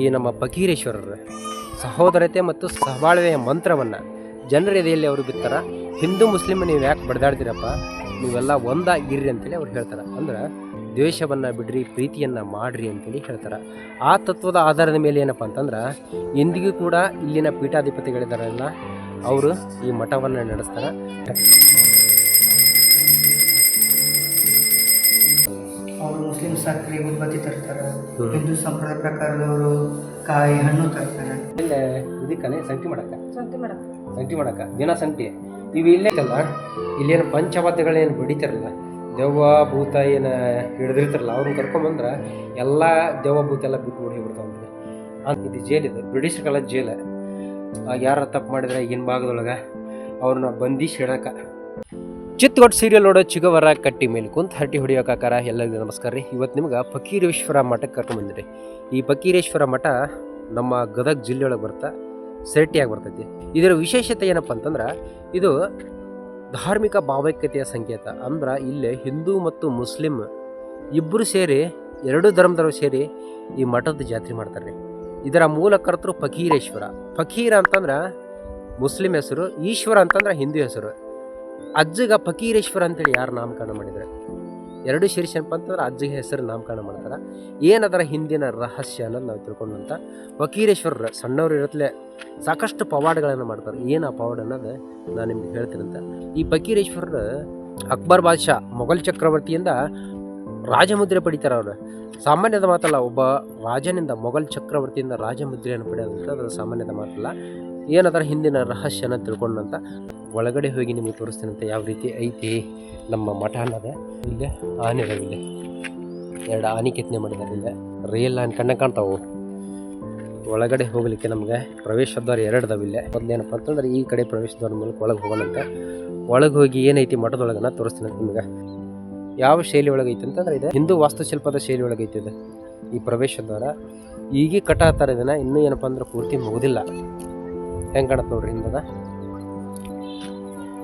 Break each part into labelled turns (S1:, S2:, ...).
S1: ಈ ನಮ್ಮ ಫಕೀರೇಶ್ವರರ ಸಹೋದರತೆ ಮತ್ತು ಸಹಬಾಳ್ವೆಯ ಮಂತ್ರವನ್ನು ಜನರ ಎದೆಯಲ್ಲಿ ಅವರು ಬಿತ್ತಾರ, ಹಿಂದೂ ಮುಸ್ಲಿಮ್ ನೀವು ಯಾಕೆ ಬಡ್ದಾಡ್ತೀರಪ್ಪ ನೀವೆಲ್ಲ ಒಂದಾಗಿರ್ರಿ ಅಂತೇಳಿ ಅವ್ರು ಹೇಳ್ತಾರೆ. ಅಂದ್ರೆ ದ್ವೇಷವನ್ನು ಬಿಡ್ರಿ, ಪ್ರೀತಿಯನ್ನು ಮಾಡ್ರಿ ಅಂತೇಳಿ ಹೇಳ್ತಾರೆ. ಆ ತತ್ವದ ಆಧಾರದ ಮೇಲೆ ಏನಪ್ಪ ಅಂತಂದ್ರೆ, ಇಂದಿಗೂ ಕೂಡ ಇಲ್ಲಿನ ಪೀಠಾಧಿಪತಿಗಳಿದಾರಲ್ಲ, ಅವರು ಈ ಮಠವನ್ನು ನಡೆಸ್ತಾರೆ.
S2: ಅವರು ಮುಸ್ಲಿಂ ಸಕ್ರೆ ಉದ್ಬತ್ತಿ ತರ್ತಾರೆ. ಹಿಂದೂ ಸಂಪ್ರದಾಯ ಪ್ರಕಾರದವರು ಕಾಯಿ ಹಣ್ಣು ತರ್ತಾರೆ.
S1: ಇಲ್ಲೇ ಇದಕ್ಕನೆ ಸಂಖ್ಯೆ ಮಾಡಕ್ಕ?
S3: ಸಂತೆ ಮಾಡಕ್ಕ.
S1: ಸಂಖ್ಯೆ ಮಾಡಕ್ಕ? ದಿನ ಸಂಖ್ಯೆ ಇವು ಇಲ್ಲೇ ಐತಲ್ಲ ಇಲ್ಲೇನು ಪಂಚವಾದ್ಯಗಳೇನು ಬಡಿತಾರಲ್ಲ ದೆವ್ವ ಭೂತ ಏನು ಹಿಡಿದಿರ್ತಾರಲ್ಲ ಅವ್ರನ್ನ ಕರ್ಕೊಂಬಂದ್ರೆ ಎಲ್ಲ ದೆವ್ವ ಭೂತ ಎಲ್ಲ ಬಿಟ್ಟು ಓಡಿ ಬಿಡ್ತಾವೆ ಅಂತ ಇದು ಜೇಲಿದು ಬ್ರಿಟಿಷ್ ಕಾಲದ ಜೇಲ. ಯಾರ ತಪ್ಪು ಮಾಡಿದ್ರೆ ಈಗಿನ ಭಾಗದೊಳಗೆ ಅವ್ರನ್ನ ಬಂದಿಶ್ ಹಿಡಕ ಚಿತ್ಗೊಟ್ಟು ಸೀರಿಯಲ್ ನೋಡೋ ಚಿಗವರ ಕಟ್ಟಿ ಮೇಲೆ ಕುಂತ ಹರಟಿ ಹೊಡಿಯೋಕಾಕಾರ ಎಲ್ಲರಿಗೂ ನಮಸ್ಕಾರ ರೀ. ಇವತ್ತು ನಿಮ್ಗೆ ಫಕೀರೇಶ್ವರ ಮಠಕ್ಕೆ ಕರ್ಕೊಂಬಂದಿರಿ ಈ ಫಕೀರೇಶ್ವರ ಮಠ ನಮ್ಮ ಗದಗ ಜಿಲ್ಲೆಯೊಳಗೆ ಬರ್ತಾ ಸೆರಟಿಯಾಗಿ ಬರ್ತೈತಿ. ಇದರ ವಿಶೇಷತೆ ಏನಪ್ಪ ಅಂತಂದ್ರೆ ಇದು ಧಾರ್ಮಿಕ ಭಾವೈಕ್ಯತೆಯ ಸಂಕೇತ. ಅಂದ್ರೆ ಇಲ್ಲಿ ಹಿಂದೂ ಮತ್ತು ಮುಸ್ಲಿಂ ಇಬ್ಬರು ಸೇರಿ, ಎರಡು ಧರ್ಮದವರು ಸೇರಿ ಈ ಮಠದ ಜಾತ್ರೆ ಮಾಡ್ತಾರೆ ಇದರ ಮೂಲ ಕರ್ತರು ಫಕೀರೇಶ್ವರ. ಫಕೀರ ಅಂತಂದ್ರೆ ಮುಸ್ಲಿಂ ಹೆಸರು, ಈಶ್ವರ ಅಂತಂದ್ರೆ ಹಿಂದೂ ಹೆಸರು. ಅಜ್ಜಗ ಫಕೀರೇಶ್ವರ ಅಂತೇಳಿ ಯಾರು ನಾಮಕರಣ ಮಾಡಿದರೆ ಎರಡು ಶೀರ್ಷಪ್ಪ ಅಂತಂದ್ರೆ ಅಜ್ಜಿಗೆ ಹೆಸರು ನಾಮಕರಣ ಮಾಡ್ತಾರೆ. ಏನದರ ಹಿಂದಿನ ರಹಸ್ಯ ಅನ್ನೋದು ನಾವು ತಿಳ್ಕೊಂಡಂತ ಫಕೀರೇಶ್ವರರ ಸಣ್ಣವ್ರು ಇರತ್ಲೆ ಸಾಕಷ್ಟು ಪವಾಡ್ಗಳನ್ನು ಮಾಡ್ತಾರೆ. ಏನು ಆ ಪವಾಡ ಅನ್ನೋದು ನಾನು ನಿಮ್ಗೆ ಹೇಳ್ತೀನಂತ. ಈ ಫಕೀರೇಶ್ವರರು ಅಕ್ಬರ್ ಬಾದ್ಶಾ, ಮೊಘಲ್ ಚಕ್ರವರ್ತಿಯಿಂದ ರಾಜಮುದ್ರೆ ಪಡಿತಾರೆ ಅವರು. ಸಾಮಾನ್ಯದ ಮಾತಲ್ಲ, ಒಬ್ಬ ರಾಜನಿಂದ ಮೊಘಲ್ ಚಕ್ರವರ್ತಿಯಿಂದ ರಾಜಮುದ್ರೆಯನ್ನು ಪಡೆಯೋದಂತ ಅದು ಸಾಮಾನ್ಯದ ಮಾತಲ್ಲ. ಏನದರ ಹಿಂದಿನ ರಹಸ್ಯನ ತಿಳ್ಕೊಂಡಂತ ಒಳಗಡೆ ಹೋಗಿ ನಿಮಗೆ ತೋರಿಸ್ತೀನಂತ ಯಾವ ರೀತಿ ಐತಿ ನಮ್ಮ ಮಠ ಅನ್ನೋದು. ಇಲ್ಲೇ ಆನೆಗಳಿದೆ ಎರಡು ಆನೆ ಕೆತ್ತನೆ ಮಾಡಿದ್ದಾರೆ ಇಲ್ಲೇ. ರೈಲ್ ಆನೆ ಕಣ್ಣ ಕಾಣ್ತಾವು. ಒಳಗಡೆ ಹೋಗಲಿಕ್ಕೆ ನಮಗೆ ಪ್ರವೇಶ ದ್ವಾರ ಎರಡು ಇಲ್ಲೇ. ಒಂದೇನಪ್ಪ ಅಂತಂದ್ರೆ ಈ ಕಡೆ ಪ್ರವೇಶ ದ್ವಾರ ಮೂಲಕ ಒಳಗೆ ಹೋಗೋಣಂತೆ. ಒಳಗೆ ಹೋಗಿ ಏನೈತಿ ಮಠದೊಳಗನ ತೋರಿಸ್ತೀನಿ ನಿಮ್ಗೆ. ಯಾವ ಶೈಲಿ ಒಳಗೆ ಐತಿ ಅಂತಂದ್ರೆ ಇದೆ. ಹಿಂದೂ ವಾಸ್ತುಶಿಲ್ಪದ ಶೈಲಿ ಒಳಗೆ ಐತಿ ಇದು. ಈ ಪ್ರವೇಶ ದ್ವಾರ. ಈಗೀಗ ಕಟ್ಟಾತಾರ ಇದನ್ನ ಇನ್ನೂ ಏನಪ್ಪ ಅಂದ್ರೆ ಪೂರ್ತಿ ಮುಗುದಿಲ್ಲ. ಹೆಂಗೆ ಕಾಣತ್ತೆ ನೋಡ್ರಿ ಹಿಂದದ?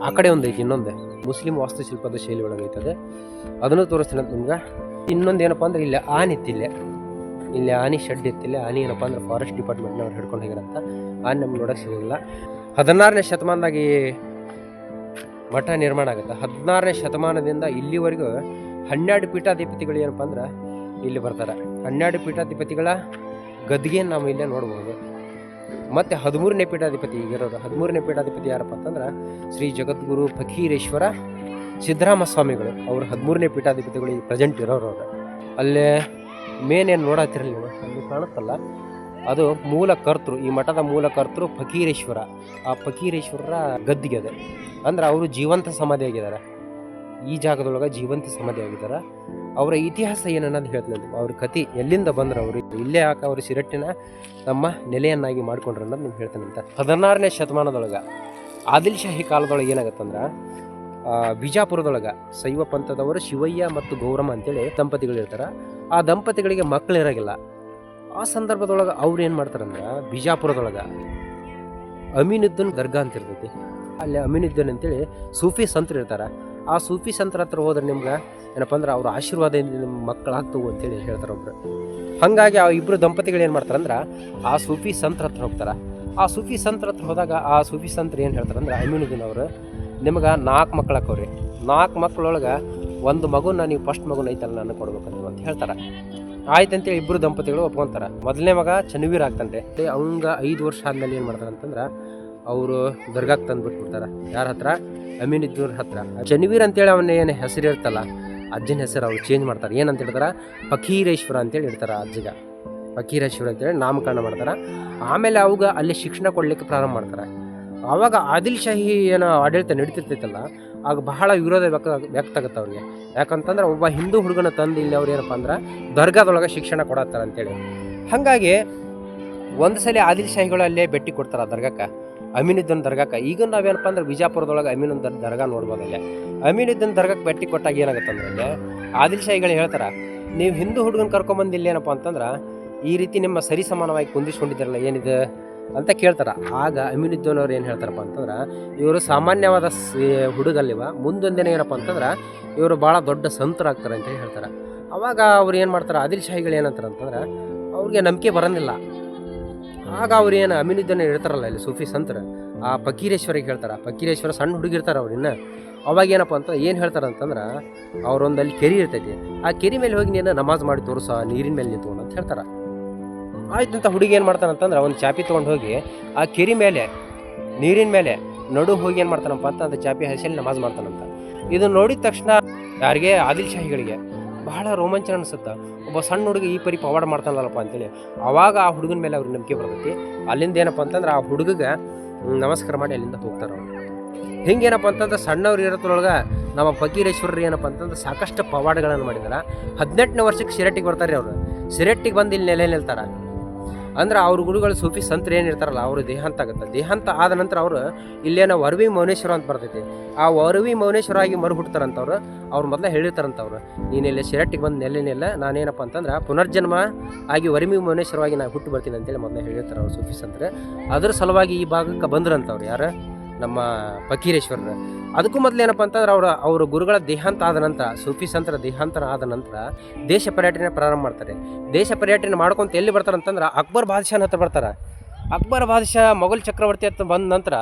S1: ಆ ಕಡೆ ಒಂದು ಐತಿ, ಇನ್ನೊಂದು. ಮುಸ್ಲಿಂ ವಾಸ್ತುಶಿಲ್ಪದ ಶೈಲಿ ಒಳಗೆ ಐತದೆ ಅದನ್ನು ತೋರಿಸ್ತೀನಿ ಅಂತ ನಿಮ್ಗೆ. ಇನ್ನೊಂದು ಏನಪ್ಪ ಅಂದ್ರೆ ಇಲ್ಲಿ ಆನೆ ಇಲ್ಲಿ. ಆನೆ ಶೆಡ್ ಇತ್ತಿಲ್ಲ ಆನೆ ಏನಪ್ಪ ಅಂದ್ರೆ ಫಾರೆಸ್ಟ್ ಡಿಪಾರ್ಟ್ಮೆಂಟ್ನವ್ರು ಹಿಡ್ಕೊಂಡು ಹೋಗಿರಂತ ಆನೆ ನಮ್ಗೆ ನೋಡೋಕೆ ಸಿಗೋಲ್ಲ ಹದಿನಾರನೇ ಶತಮಾನದಾಗ ಮಠ ನಿರ್ಮಾಣ ಆಗುತ್ತೆ. ಹದಿನಾರನೇ ಶತಮಾನದಿಂದ ಇಲ್ಲಿವರೆಗೂ ಹನ್ನೆರಡು ಪೀಠಾಧಿಪತಿಗಳು ಏನಪ್ಪ ಅಂದ್ರೆ ಇಲ್ಲಿ ಬರ್ತಾರೆ. ಹನ್ನೆರಡು ಪೀಠಾಧಿಪತಿಗಳ ಗದ್ಗೆ ನಾವು ಇಲ್ಲೇ ನೋಡ್ಬೋದು. ಮತ್ತು ಹದಿಮೂರನೇ ಪೀಠಾಧಿಪತಿ ಈಗಿರೋದು ಹದಿಮೂರನೇ ಪೀಠಾಧಿಪತಿ ಯಾರಪ್ಪ ಅಂತಂದ್ರೆ ಶ್ರೀ ಜಗದ್ಗುರು ಫಕೀರೇಶ್ವರ ಸಿದ್ದರಾಮ ಸ್ವಾಮಿಗಳು ಅವರು ಹದಿಮೂರನೇ ಪೀಠಾಧಿಪತಿಗಳು ಈಗ ಪ್ರೆಸೆಂಟ್ ಇರೋರು ಅವರು. ಅಲ್ಲೇ ಮೇನ್ ಏನು ನೀವು, ಅಲ್ಲಿ ಕಾಣುತ್ತಲ್ಲ. ಅದು ಮೂಲ ಕರ್ತೃ, ಈ ಮಠದ ಮೂಲ ಕರ್ತೃ ಫಕೀರೇಶ್ವರ. ಆ ಫಕೀರೇಶ್ವರರ ಗದ್ದಿಗೆ ಅದು. ಅಂದ್ರೆ ಅವರು ಜೀವಂತ ಸಮಾಧಿ ಆಗಿದ್ದಾರೆ. ಈ ಜಾಗದೊಳಗೆ ಜೀವಂತ ಸಮಾಧಿ ಆಗಿದ್ದಾರೆ. ಅವರ ಇತಿಹಾಸ ಏನನ್ನೋದು ಹೇಳ್ತೀನಿ. ಅವ್ರ ಕತಿ ಎಲ್ಲಿಂದ ಬಂದ್ರೆ ಅವರು, ಇಲ್ಲೇ ಯಾಕೆ ಅವರು ಸಿರಟ್ಟಿನ ತಮ್ಮ ನೆಲೆಯನ್ನಾಗಿ ಮಾಡ್ಕೊಂಡ್ರು ಅನ್ನೋದು ನಿಮ್ಗೆ ಹೇಳ್ತೀನಿ ಹದಿನಾರನೇ ಶತಮಾನದೊಳಗೆ, ಆದಿಲ್ ಶಾಹಿ ಕಾಲದೊಳಗೆ ಏನಾಗತ್ತಂದ್ರೆ ಬಿಜಾಪುರದೊಳಗೆ ಶೈವ ಪಂಥದವರು ಶಿವಯ್ಯ ಮತ್ತು ಗೌರಮ್ಮ ಅಂತೇಳಿ ದಂಪತಿಗಳು ಇರ್ತಾರೆ ಆ ದಂಪತಿಗಳಿಗೆ ಮಕ್ಕಳು ಇರೋಂಗಿಲ್ಲ. ಆ ಸಂದರ್ಭದೊಳಗೆ ಅವ್ರು ಏನು ಮಾಡ್ತಾರಂದ್ರೆ, ಬಿಜಾಪುರದೊಳಗೆ ಅಮೀನುದ್ದನ್ ದರ್ಗಾ ಅಂತ ಇರ್ತೈತಿ. ಅಲ್ಲಿ ಅಮೀನುದ್ದನ್ ಅಂತೇಳಿ ಸೂಫಿ ಸಂತರು ಇರ್ತಾರೆ. ಆ ಸೂಫಿ ಸಂತರ ಹತ್ರ ಹೋದ್ರೆ ನಿಮ್ಗೆ ಏನಪ್ಪ ಅಂದ್ರೆ ಅವ್ರ ಆಶೀರ್ವಾದದಿಂದ ನಿಮ್ಮ ಮಕ್ಕಳಾಗ್ತವು ಅಂತೇಳಿ ಹೇಳ್ತಾರೆ ಒಬ್ರು. ಹಾಗಾಗಿ ಆ ಇಬ್ಬರು ದಂಪತಿಗಳು ಏನು ಮಾಡ್ತಾರಂದ್ರೆ ಆ ಸೂಫಿ ಸಂತರ ಹತ್ರ ಹೋಗ್ತಾರೆ. ಆ ಸೂಫಿ ಸಂತರ ಹತ್ರ ಹೋದಾಗ ಆ ಸೂಫಿ ಸಂತರು ಏನು ಹೇಳ್ತಾರಂದ್ರೆ ಅಮೀನುದ್ದೀನ್ ಅವರು, ನಿಮ್ಗೆ ನಾಲ್ಕು ಮಕ್ಳು ಹಾಕವ್ರಿ ನಾಲ್ಕು ಮಕ್ಕಳೊಳಗೆ ಒಂದು ಮಗುನ ನೀವು ಫಸ್ಟ್ ಮಗುನ ಐತಲ್ಲ ನಾನು ಕೊಡ್ಬೇಕು ನೀವು ಅಂತ ಹೇಳ್ತಾರೆ. ಆಯ್ತು ಅಂತೇಳಿ ಇಬ್ಬರು ದಂಪತಿಗಳು ಒಪ್ಕೊಂತಾರೆ. ಮೊದಲನೇ ಮಗ ಚನ್ನವೀರ್ ಆಗ್ತಾನೆ ಅವಂಗ ಐದು ವರ್ಷ ಆದ್ಮೇಲೆ ಏನು ಮಾಡ್ತಾರೆ ಅಂತಂದ್ರೆ ಅವರು ದರ್ಗಾಕ್ಕೆ ತಂದು ಬಿಟ್ಬಿಡ್ತಾರೆ ಯಾರ ಹತ್ರ? ಅಮೀನುದ್ದೀನ್ ಹತ್ರ. ಚನ್ನವೀರ್ ಅಂತೇಳಿ ಅವನ ಏನು ಹೆಸರು ಇರ್ತಲ್ಲ, ಅಜ್ಜನ ಹೆಸರು ಅವ್ರು ಚೇಂಜ್ ಮಾಡ್ತಾರೆ. ಏನಂತ ಹೇಳ್ತಾರೆ? ಫಕೀರೇಶ್ವರ ಅಂತೇಳಿ ಇಡ್ತಾರೆ ಅಜ್ಜಗ. ಫಕೀರೇಶ್ವರ ಅಂತೇಳಿ ನಾಮಕರಣ ಮಾಡ್ತಾರೆ. ಆಮೇಲೆ ಅವಾಗ ಅಲ್ಲಿ ಶಿಕ್ಷಣ ಕೊಡ್ಲಿಕ್ಕೆ ಪ್ರಾರಂಭ ಮಾಡ್ತಾರೆ. ಆವಾಗ ಆದಿಲ್ ಶಾಹಿ ಏನೋ ಆಡಳಿತ ನಡೀತಿರ್ತೈತಲ್ಲ ಆಗ ಬಹಳ ವಿರೋಧ ವ್ಯಕ್ತ ವ್ಯಕ್ತ ಆಗುತ್ತೆ ಅವ್ರಿಗೆ. ಯಾಕಂತಂದ್ರೆ ಒಬ್ಬ ಹಿಂದೂ ಹುಡುಗನ ತಂದು ಇಲ್ಲಿ ಅವ್ರು ಏನಪ್ಪ ಅಂದ್ರೆ ದರ್ಗಾದೊಳಗೆ ಶಿಕ್ಷಣ ಕೊಡತ್ತಾರೆ ಅಂತೇಳಿ. ಹಾಗಾಗಿ ಒಂದು ಸಲ ಆದಿಲ್ ಅಲ್ಲೇ ಭೇಟಿ ಕೊಡ್ತಾರೆ ದರ್ಗಾಕ್ಕೆ, ಅಮೀನುದ್ದೀನ್ ದರ್ಗಾಕ್ಕೆ. ಈಗ ನಾವೇನಪ್ಪ ಅಂದ್ರೆ ಬಿಜಾಪುರದೊಳಗೆ ಅಮೀನುದ್ದೀನ್ ದರ್ಗಾ ನೋಡ್ಬೋದು ಅಲ್ಲೇ. ಅಮೀನುದ್ದೀನ್ ದರ್ಗಾಕ್ಕೆ ಭೇಟಿ ಕೊಟ್ಟಾಗ ಏನಾಗುತ್ತೆ ಅಂದ್ರೆ ಅಲ್ಲೇ ಆದಿಲ್ ಶಾಹಿಗಳು ಹೇಳ್ತಾರೆ, ನೀವು ಹಿಂದೂ ಹುಡುಗನ ಕರ್ಕೊಂಬಂದಿಲ್ಲೇನಪ್ಪ ಅಂತಂದ್ರೆ ಈ ರೀತಿ ನಿಮ್ಮ ಸರಿ ಸಮಾನವಾಗಿ ಕುಂದಿಸ್ಕೊಂಡಿದ್ದಾರಲ್ಲ, ಏನಿದೆ? ಅಂತ ಕೇಳ್ತಾರೆ. ಆಗ ಅಮೀನುದ್ದೀನ್ ಅವ್ರು ಏನು ಹೇಳ್ತಾರಪ್ಪ ಅಂತಂದ್ರೆ, ಇವರು ಸಾಮಾನ್ಯವಾದ ಹುಡುಗಲ್ಲಿವ. ದಿನ ಏನಪ್ಪ ಅಂತಂದ್ರೆ, ಇವರು ಭಾಳ ದೊಡ್ಡ ಸಂತರಾಗ್ತಾರೆ ಅಂತ ಹೇಳ್ತಾರೆ. ಆವಾಗ ಅವ್ರು ಏನು ಮಾಡ್ತಾರೆ ಆದಿಲ್ ಶಾಹಿಗಳು ಏನಂತಾರೆ ಅಂತಂದ್ರೆ, ಅವ್ರಿಗೆ ನಂಬಿಕೆ ಬರೋದಿಲ್ಲ ಆಗ ಅವ್ರು ಏನು ಅಮಿನಿದ್ದನ್ನು ಇರ್ತಾರಲ್ಲ ಇಲ್ಲಿ ಸೂಫಿ ಸಂತರ, ಆ ಫಕೀರೇಶ್ವರಿಗೆ ಹೇಳ್ತಾರೆ. ಫಕೀರೇಶ್ವರ ಸಣ್ಣ ಹುಡುಗಿರ್ತಾರೆ ಅವ್ರು ಇನ್ನು. ಅವಾಗ ಏನಪ್ಪ ಅಂತ ಏನು ಹೇಳ್ತಾರೆ ಅಂತಂದ್ರೆ, ಅವ್ರೊಂದು ಅಲ್ಲಿ ಕೆರೆ ಇರ್ತೈತಿ. ಆ ಕೆರೆ ಮೇಲೆ ಹೋಗಿ ನೀನು ನಮಾಜ್ ಮಾಡಿ ತೋರಿಸ ನೀರಿನ ಮೇಲೆ ನಿಂತ್ಕೊಂಡು ಅಂತ ಹೇಳ್ತಾರೆ. ಆಯ್ತು ಅಂತ ಹುಡುಗಿ ಏನು ಮಾಡ್ತಾನಂತಂದ್ರೆ ಒಂದು ಚಾಪಿ ತೊಗೊಂಡು ಹೋಗಿ ಆ ಕೆರೆ ಮೇಲೆ, ನೀರಿನ ಮೇಲೆ ನಡು ಹೋಗಿ ಏನು ಮಾಡ್ತಾನಪ್ಪ ಅಂತ ಅಂತ ಚಾಪಿ ಹಸಿಯಲ್ಲಿ ನಮಾಜ್ ಮಾಡ್ತಾನಂತ. ಇದು ನೋಡಿದ ತಕ್ಷಣ ಯಾರಿಗೆ? ಆದಿಲ್ ಶಾಹಿಗಳಿಗೆ. ಬಹಳ ರೋಮಾಂಚನ ಅನಿಸುತ್ತೆ. ಒಬ್ಬ ಸಣ್ಣ ಹುಡುಗ ಈ ಪರಿ ಪವಾಡ ಮಾಡ್ತಾನಲ್ಲಪ್ಪ ಅಂತೇಳಿ. ಆವಾಗ ಆ ಹುಡುಗನ ಮೇಲೆ ಅವ್ರಿಗೆ ನಂಬಿಕೆ ಬರ್ತೈತಿ. ಅಲ್ಲಿಂದ ಏನಪ್ಪ ಅಂತಂದ್ರೆ ಆ ಹುಡುಗಗೆ ನಮಸ್ಕಾರ ಮಾಡಿ ಅಲ್ಲಿಂದ ಹೋಗ್ತಾರೆ ಅವ್ರು ಹಿಂಗೇನಪ್ಪ ಅಂತಂದ್ರೆ ಸಣ್ಣವ್ರು ಇರೋದ್ರೊಳಗೆ ನಮ್ಮ ಫಕೀರೇಶ್ವರರು ಏನಪ್ಪ ಅಂತಂದ್ರೆ ಸಾಕಷ್ಟು ಪವಾಡಗಳನ್ನು ಮಾಡಿದಾರೆ. ಹದಿನೆಂಟನೇ ವರ್ಷಕ್ಕೆ ಸಿರೆಟ್ಟಿಗೆ ಬರ್ತಾರೆ ಅವರು. ಸಿರೆಟ್ಟಿಗೆ ಬಂದು ಇಲ್ಲಿ ನೆಲೆ ನಿಲ್ತಾರೆ. ಅಂದ್ರೆ ಅವ್ರ ಗುರುಗಳು ಸೂಫಿ ಸಂತರು ಏನಿರ್ತಾರಲ್ಲ ಅವರು ದೇಹಾಂತ ಆಗುತ್ತೆ. ದೇಹಾಂತ ಆದ ನಂತರ ಅವರು ಇಲ್ಲೇನೋ ವರವಿ ಮೌನೇಶ್ವರ ಅಂತ ಬರ್ತೈತಿ. ಆ ವರವಿ ಮೌನೇಶ್ವರ ಆಗಿ ಮರು ಹುಡ್ತಾರಂತವ್ರು ಅವ್ರು ಮೊದಲೇ ಹೇಳಿರ್ತಾರಂತವ್ರು, ನೀನು ಇಲ್ಲಿ ಶಿರಟ್ಟಿಗೆ ಬಂದು ನೆಲೆನಿಲ್ಲ ನಾನೇನಪ್ಪ ಅಂತಂದ್ರೆ ಪುನರ್ಜನ್ಮ ಆಗಿ ವರವಿ ಮೌನೇಶ್ವರವಾಗಿ ನಾನು ಹುಟ್ಟು ಬರ್ತೀನಿ ಅಂತೇಳಿ ಮೊದಲೇ ಹೇಳಿರ್ತಾರೆ ಅವ್ರು ಸೂಫಿ ಸಂತರು. ಅದ್ರ ಸಲುವಾಗಿ ಈ ಭಾಗಕ್ಕೆ ಬಂದ್ರಂತವ್ರು ಯಾರು? ನಮ್ಮ ಫಕೀರೇಶ್ವರರು. ಅದಕ್ಕೂ ಮೊದಲು ಏನಪ್ಪ ಅಂತಂದ್ರೆ ಅವರ ಅವರ ಗುರುಗಳ ದೇಹಾಂತ ಆದ ನಂತರ, ಸೂಫಿ ಸಂತರ ದೇಹಾಂತರ ಆದ ನಂತರ ದೇಶ ಪರ್ಯಟನೆ ಪ್ರಾರಂಭ ಮಾಡ್ತಾರೆ. ದೇಶ ಪರ್ಯಟನೆ ಮಾಡ್ಕೊಂತ ಎಲ್ಲಿ ಬರ್ತಾರೆ ಅಂತಂದ್ರೆ ಅಕ್ಬರ್ ಬಾದ್ಶಾನ ಹತ್ರ ಬರ್ತಾರೆ. ಅಕ್ಬರ್ ಬಾದ್ಶಾ ಮೊಘಲ್ ಚಕ್ರವರ್ತಿ ಹತ್ರ ಬಂದ ನಂತರ,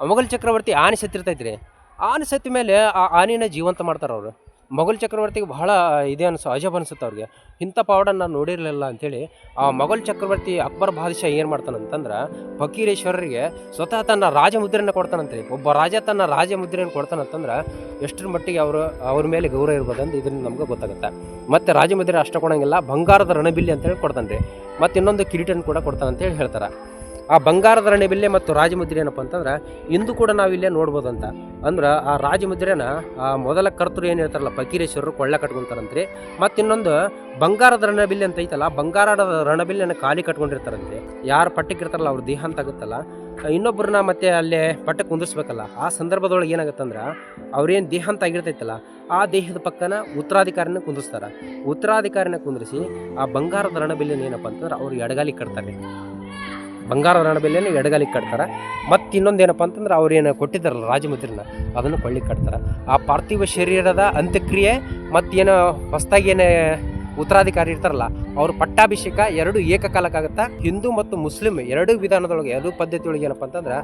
S1: ಮೊಘಲ್ ಚಕ್ರವರ್ತಿ ಆನೆ ಸತ್ತಿರ್ತೈತೆ ರೀ ಆನೆ ಸತ್ತ ಮೇಲೆ ಆ ಆನೆನ ಜೀವಂತ ಮಾಡ್ತಾರೆ ಅವರು ಮೊಘಲ್ ಚಕ್ರವರ್ತಿಗೆ ಬಹಳ ಇದೆ ಅನ್ಸ, ಅಜಬ್ ಅನ್ಸುತ್ತೆ ಅವ್ರಿಗೆ. ಇಂಥ ಪವಾಡನ್ನು ನಾನು ನೋಡಿರಲಿಲ್ಲ ಅಂಥೇಳಿ ಆ ಮೊಘಲ್ ಚಕ್ರವರ್ತಿ ಅಕ್ಬರ್ ಬಾದಿಶಾ ಏನು ಮಾಡ್ತಾನಂತಂದ್ರೆ ಫಕೀರೇಶ್ವರರಿಗೆ ಸ್ವತಃ ತನ್ನ ರಾಜಮುದ್ರೆಯನ್ನು ಕೊಡ್ತಾನಂತ್ರಿ ಒಬ್ಬ ರಾಜ ತನ್ನ ರಾಜ ಮುದ್ರೆಯನ್ನು ಕೊಡ್ತಾನಂತಂದ್ರೆ ಎಷ್ಟರ ಮಟ್ಟಿಗೆ ಅವರು, ಅವ್ರ ಮೇಲೆ ಗೌರವ ಇರ್ಬೋದಂತ ಇದರಿಂದ ನಮ್ಗೆ ಗೊತ್ತಾಗುತ್ತೆ. ಮತ್ತು ರಾಜಮುದ್ರೆ ಅಷ್ಟು ಕೊಡೋಂಗಿಲ್ಲ, ಬಂಗಾರದ ರಣಬಿಲ್ಲಿ ಅಂತೇಳಿ ಕೊಡ್ತಾನೆ ರೀ ಮತ್ತು ಇನ್ನೊಂದು ಕಿರೀಟನ್ನು ಕೂಡ ಕೊಡ್ತಾನೆ ಅಂತೇಳಿ ಹೇಳ್ತಾರೆ. ಆ ಬಂಗಾರದ ರಣಬಿಲ್ಲೆ ಮತ್ತು ರಾಜಮುದ್ರೆ ಏನಪ್ಪ ಅಂತಂದ್ರೆ, ಇಂದು ಕೂಡ ನಾವು ಇಲ್ಲೇ ನೋಡ್ಬೋದಂತ. ಅಂದ್ರೆ ಆ ರಾಜಮುದ್ರೆನ ಆ ಮೊದಲ ಕರ್ತರು ಏನು ಹೇಳ್ತಾರಲ್ಲ, ಫಕೀರೇಶ್ವರರು ಕೊಳ್ಳೆ ಕಟ್ಕೊಂತಾರಂತ್ರಿ ಮತ್ತು ಇನ್ನೊಂದು ಬಂಗಾರದ ರಣಬಿಲ್ಲೆ ಅಂತ ಐತಲ್ಲ, ಬಂಗಾರದ ರಣಬಿಲ್ಲೆನ ಖಾಲಿ ಕಟ್ಕೊಂಡಿರ್ತಾರಂತೆ. ಯಾರು ಪಟ್ಟಕ್ಕೆ ಇರ್ತಾರಲ್ಲ, ಅವ್ರ ದೇಹಾಂತ ಆಗುತ್ತಲ್ಲ. ಇನ್ನೊಬ್ಬರನ್ನ ಮತ್ತೆ ಅಲ್ಲೇ ಪಟ್ಟಕ್ಕೆ ಕುಂದಿರ್ಸ್ಬೇಕಲ್ಲ, ಆ ಸಂದರ್ಭದೊಳಗೆ ಏನಾಗುತ್ತಂದ್ರೆ, ಅವ್ರೇನು ದೇಹಾಂತ ಆಗಿರ್ತೈತಲ್ಲ, ಆ ದೇಹದ ಪಕ್ಕನ ಉತ್ತರಾಧಿಕಾರಿನ ಕುಂದಿರ್ಸ್ತಾರೆ. ಉತ್ತರಾಧಿಕಾರಿನ ಕುಂದಿರಿಸಿ ಆ ಬಂಗಾರದ ರಣಬಿಲ್ಲೆನ ಏನಪ್ಪ ಅಂತಂದ್ರೆ, ಅವ್ರು ಎಡಗಾಲಿ ಕಟ್ತಾರೆ. ಬಂಗಾರದ ರಣಬಿಲ್ಲೆನ ಎಡಗಾಲಿಗೆ ಕಟ್ತಾರೆ. ಮತ್ತು ಇನ್ನೊಂದು ಏನಪ್ಪ ಅಂತಂದ್ರೆ ಅವ್ರೇನು ಕೊಟ್ಟಿದ್ದಾರಲ್ಲ ರಾಜಮುದ್ರನ, ಅದನ್ನು ಕೊಳ್ಳಿ ಕಟ್ತಾರೆ. ಆ ಪಾರ್ಥಿವ ಶರೀರದ ಅಂತ್ಯಕ್ರಿಯೆ ಮತ್ತೇನು ಹೊಸದಾಗಿ ಏನು ಉತ್ತರಾಧಿಕಾರಿ ಇರ್ತಾರಲ್ಲ, ಅವ್ರ ಪಟ್ಟಾಭಿಷೇಕ ಎರಡು ಏಕಕಾಲಕ್ಕಾಗತ್ತಾ? ಹಿಂದೂ ಮತ್ತು ಮುಸ್ಲಿಂ ಎರಡೂ ವಿಧಾನದೊಳಗೆ, ಎರಡೂ ಪದ್ಧತಿಯೊಳಗೆ ಏನಪ್ಪ ಅಂತಂದ್ರೆ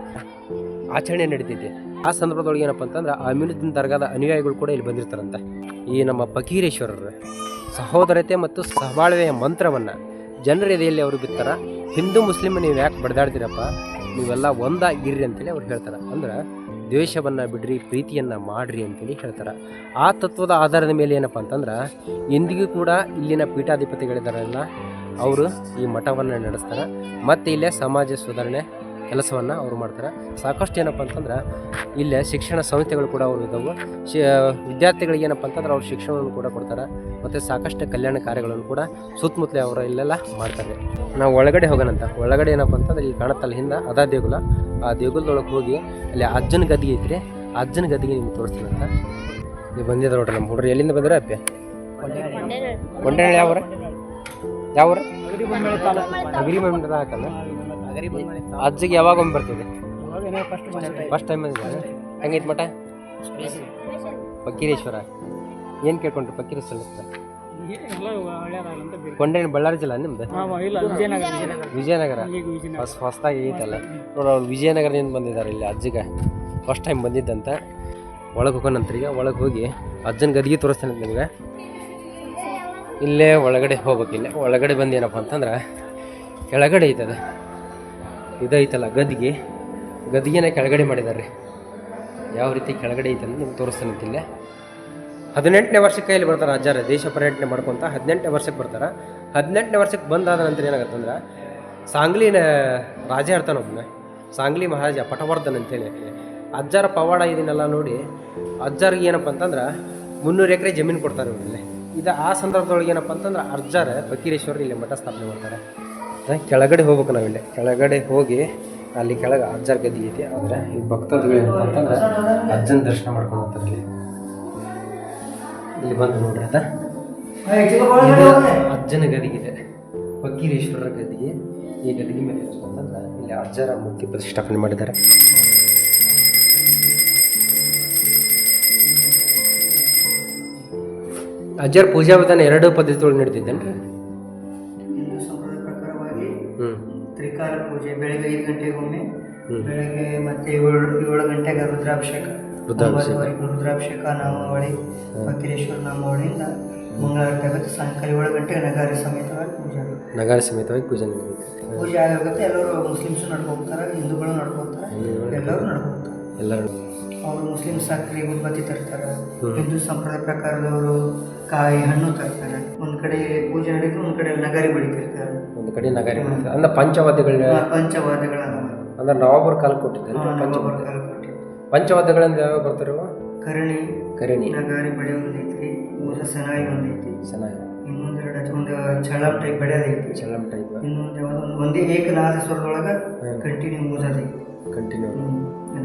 S1: ಆಚರಣೆ ನಡೀತೈತಿ. ಆ ಸಂದರ್ಭದೊಳಗೆ ಏನಪ್ಪ ಅಂತಂದ್ರೆ ಅಮೀನುದ್ದೀನ್ ದರ್ಗಾದ ಅನುಯಾಯಿಗಳು ಕೂಡ ಇಲ್ಲಿ ಬಂದಿರ್ತಾರಂತೆ. ಈ ನಮ್ಮ ಫಕೀರೇಶ್ವರರು ಸಹೋದರತೆ ಮತ್ತು ಸಹಬಾಳ್ವೆಯ ಮಂತ್ರವನ್ನು ಜನರ ಎದೆಯಲ್ಲಿ ಅವರು ಬಿತ್ತಾರ. ಹಿಂದೂ ಮುಸ್ಲಿಮ್ ನೀವು ಯಾಕೆ ಬಡ್ದಾಡ್ತೀರಪ್ಪ? ನೀವೆಲ್ಲ ಒಂದಾಗಿರ್ರಿ ಅಂತೇಳಿ ಅವ್ರು ಹೇಳ್ತಾರೆ. ಅಂದ್ರೆ ದ್ವೇಷವನ್ನು ಬಿಡ್ರಿ, ಪ್ರೀತಿಯನ್ನು ಮಾಡ್ರಿ ಅಂತೇಳಿ ಹೇಳ್ತಾರೆ. ಆ ತತ್ವದ ಆಧಾರದ ಮೇಲೆ ಏನಪ್ಪ ಅಂತಂದ್ರೆ ಇಂದಿಗೂ ಕೂಡ ಇಲ್ಲಿನ ಪೀಠಾಧಿಪತಿಗಳಿದಾರಲ್ಲ, ಅವರು ಈ ಮಠವನ್ನು ನಡೆಸ್ತಾರೆ. ಮತ್ತು ಇಲ್ಲೇ ಸಮಾಜ ಸುಧಾರಣೆ ಕೆಲಸವನ್ನು ಅವರು ಮಾಡ್ತಾರೆ. ಸಾಕಷ್ಟು ಏನಪ್ಪ ಅಂತಂದ್ರೆ ಇಲ್ಲೇ ಶಿಕ್ಷಣ ಸಂಸ್ಥೆಗಳು ಕೂಡ ಅವರು ಇದ್ದಾವೆ ಶಿ ವಿದ್ಯಾರ್ಥಿಗಳಿಗೆ ಏನಪ್ಪ ಅಂತಂದ್ರೆ ಅವ್ರು ಶಿಕ್ಷಣವನ್ನು ಕೂಡ ಕೊಡ್ತಾರೆ. ಮತ್ತು ಸಾಕಷ್ಟು ಕಲ್ಯಾಣ ಕಾರ್ಯಗಳನ್ನು ಕೂಡ ಸುತ್ತಮುತ್ತಲೇ ಅವರು ಇಲ್ಲೆಲ್ಲ ಮಾಡ್ತಾರೆ. ನಾವು ಒಳಗಡೆ ಹೋಗೋಣಂತ. ಒಳಗಡೆ ಏನಪ್ಪ ಅಂತಂದ್ರೆ ಇಲ್ಲಿ ಕಾಣುತ್ತಲ್ಲ ಹಿಂದೆ ಅದ ದೇಗುಲ. ಆ ದೇಗುಲದೊಳಗೆ ಹೋಗಿ ಅಲ್ಲಿ ಅಜ್ಜನ ಗದ್ದಿಗೆ ಐತ್ರಿ. ಆ ಅಜ್ಜನ ಗದ್ದಿಗೆ ನಿಮ್ಗೆ ತೋರಿಸ್ತೀನಂತ. ನೀವು ಬಂದಿದ್ರು ನೋಡ್ರಿ ನಮ್ಮ ಹುಡುಗರು. ಎಲ್ಲಿಂದ ಬಂದ್ರೆ ಅಪ್ಪೆ? ಕೊಂಡೇಳಿ ಯಾವ್ರ ಯಾವ ಅಗ್ರಿಮೆಂಟ್ ಹಾಕಲ್ಲ ಅಜ್ಜಿಗೆ ಯಾವಾಗ ಒಮ್ಮೆ ಬರ್ತೀವಿ ಫಸ್ಟ್ ಟೈಮ್ ಹಂಗೈತೆ ಹೆಂಗೈತೆ ಮಠ? ಪಕ್ಕೀರೇಶ್ವರ. ಏನು ಕೇಳ್ಕೊಂಡ್ರಿ ಪಕ್ಕೀರೇಶ್ವರ ಕೊಂಡೇನು ಬಳ್ಳಾರಿ ಜಿಲ್ಲಾ ನಿಮ್ದು? ವಿಜಯನಗರ ಹೊಸ ಹೊಸದಾಗಿ ಐತಲ್ಲ. ನೋಡಿ ಅವ್ರು ವಿಜಯನಗರದಿಂದ ಬಂದಿದ್ದಾರೆ ಇಲ್ಲಿ ಅಜ್ಜಿಗೆ. ಫಸ್ಟ್ ಟೈಮ್ ಬಂದಿದ್ದಂತ. ಒಳಗೆ ಹೋಗೋಣಂತ್ರೀಗ ಒಳಗೆ ಹೋಗಿ ಅಜ್ಜನ ಗದಿಗೆ ತೋರಿಸ್ತಾನೆ ನಿಮ್ಗೆ. ಇಲ್ಲೇ ಒಳಗಡೆ ಹೋಗ್ಬೇಕಿಲ್ಲ ಒಳಗಡೆ ಬಂದೇನಪ್ಪ ಏನಪ್ಪ ಅಂತಂದ್ರೆ ಕೆಳಗಡೆ ಐತದ. ಇದೈತಲ್ಲ, ಗದ್ದಿಗೆ. ಗದ್ದಿಗೆನ ಕೆಳಗಡೆ ಮಾಡಿದ್ದಾರೆ ಯಾವ ರೀತಿ ಕೆಳಗಡೆ ಐತೆ ಅಂತ ನಿಮ್ಗೆ ತೋರಿಸ್ತಾನಂತಿಲ್ಲ ಹದಿನೆಂಟನೇ ವರ್ಷಕ್ಕೆ ಇಲ್ಲಿ ಬರ್ತಾರೆ ಅಜ್ಜಾರ ದೇಶ ಪರ್ಯಟನೆ ಮಾಡ್ಕೊತ ಹದಿನೆಂಟನೇ ವರ್ಷಕ್ಕೆ ಬರ್ತಾರೆ. ಹದಿನೆಂಟನೇ ವರ್ಷಕ್ಕೆ ಬಂದಾದ ನಂತರ ಏನಾಗತ್ತಂದ್ರೆ ಸಾಂಗ್ಲಿನ ರಾಜ ಇರ್ತಾನೆ ಒಬ್ಬನ ಸಾಂಗ್ಲಿ ಮಹಾರಾಜ ಪಟವರ್ಧನ್ ಅಂತೇಳಿ ಅಜ್ಜಾರ ಪವಾಡ ಇದನ್ನೆಲ್ಲ ನೋಡಿ ಅಜ್ಜಾರಿಗೆ ಏನಪ್ಪ ಅಂತಂದ್ರೆ, ಮುನ್ನೂರು ಎಕರೆ ಜಮೀನು ಕೊಡ್ತಾರೆ ಇವ್ರಲ್ಲಿ ಇದು ಆ ಸಂದರ್ಭದೊಳಗೆ ಏನಪ್ಪ ಅಂತಂದ್ರೆ ಅರ್ಜಾರ ಫಕೀರೇಶ್ವರ ಇಲ್ಲಿ ಮಠ ಸ್ಥಾಪನೆ ಮಾಡ್ತಾರೆ. ಕೆಳಗಡೆ ಹೋಗ್ಬೇಕು ನಾವಿಲ್ಲಿ. ಕೆಳಗಡೆ ಹೋಗಿ ಅಲ್ಲಿ ಕೆಳಗೆ ಅಜ್ಜಾರ ಗದ್ದಿ ಐತಿ. ಆದರೆ ಈ ಭಕ್ತಾದಿಗಳು ಅಂತಂದ್ರೆ ಅಜ್ಜನ ದರ್ಶನ ಮಾಡ್ಕೊಂಡು ಹೋಗ್ತಾರೆ ಇಲ್ಲಿ ಇಲ್ಲಿ ಬಂದು ನೋಡ್ರಿ ಅದ. ಅಜ್ಜನ ಗದಿಗಿದೆ ಫಕೀರೇಶ್ವರರ ಗದಿಗೆ ಈ ಗದಿಗೆ ಮೇಲೆ ಇಲ್ಲಿ ಅಜ್ಜರ ಮೂರ್ತಿ ಪ್ರತಿಷ್ಠಾಪನೆ ಮಾಡಿದ್ದಾರೆ. ಅಜ್ಜರ ಪೂಜಾ ವಿಧಾನ ಎರಡು ಪದ್ಧತಿಗಳು ನಡೆದಿದ್ದೇನೆ ನಡೀತಿದ್ದೇನೆ
S2: ಬೆಳಗ್ಗೆ ಮತ್ತೆ ಏಳು ಏಳು ಗಂಟೆಗೆ ರುದ್ರಾಭಿಷೇಕ.
S1: ರುದ್ರಾಭಿಷೇಕ.
S2: ಒಂಬತ್ತುವರೆಗೆ ರುದ್ರಾಭಿಷೇಕ ನಾಮಾವಳಿ ಫಕೀರೇಶ್ವರ ನಾಮಾವಳಿಯಿಂದ ಮಂಗಳಾರತಿ ಆಗುತ್ತೆ ಸಾಯಂಕಾಲ ಏಳು ಗಂಟೆಗೆ ನಗಾರಿ ಸಮೇತವಾಗಿ ಪೂಜೆ ಆಗುತ್ತೆ.
S1: ನಗರ ಸಮೇತವಾಗಿ ಪೂಜೆ ನಡೆಯುತ್ತೆ
S2: ಪೂಜೆ ಆಗುತ್ತೆ ಎಲ್ಲರೂ ಮುಸ್ಲಿಮ್ಸ್ ನಡ್ಕೋತಾರೆ ಹಿಂದೂಗಳು ನಡ್ಕೋತಾರೆ ಎಲ್ಲರೂ ನಡ್ಕೋತಾರೆ.
S1: ಎಲ್ಲರೂ.
S2: ಅವರು ಮುಸ್ಲಿಮ್ಸ್ ಸಕ್ರೆ ಉದ್ಬತ್ತಿ ತರ್ತಾರೆ. ಹಿಂದೂ ಸಂಪ್ರದಾಯ ಪ್ರಕಾರದವರು ಕಾಯಿ ಹಣ್ಣು ತರ್ತಾರೆ. ಒಂದ್ ಕಡೆ ಪೂಜೆ ನಡೀತು ಒಂದ್ ಕಡೆ ನಗಾರಿ ಬಡಿತಿರ್ತಾರೆ
S1: ಒಂದು ಕಡೆ ನಗಾರಿ. ಅಂದ್ರೆ ಪಂಚವಾದ್ಯಗಳ
S2: ಪಂಚವಾದ್ಯಗಳ
S1: ಅಂದ್ರೆ ನವಾಬರ್ ಕಾಲ ಕೊಟ್ಟಿದ್ದಾರೆ
S2: ನವಾಬರ
S1: ಪಂಚವಾದ್ಯ ಪಂಚವಾದ್ಯಗಳಂದ್ರೆ ಯಾವಾಗ ಬರ್ತಾರೆ ಇವು?
S2: ಕರಣಿ
S1: ಕರಣಿ.
S2: ನಗಾರಿ ಬಳೆ ಒಂದೈತಿ ಮೂರು ಸನಾಯಿ ಒಂದೈತಿ
S1: ಸನಾಯಿ.
S2: ಇನ್ನೊಂದೆರಡು ಒಂದು ಚಳಂ ಟೈಪ್ ಬಡಿಯೋದೈತಿ
S1: ಚಳಂ ಟೈಪ್
S2: ಇನ್ನೊಂದು ಒಂದು ಒಂದೇ ಏಕನಾಸ ಸ್ವರದೊಳಗೆ. ಕಂಟಿನ್ಯೂ ಮೂಸದೈತಿ
S1: ಕಂಟಿನ್ಯೂ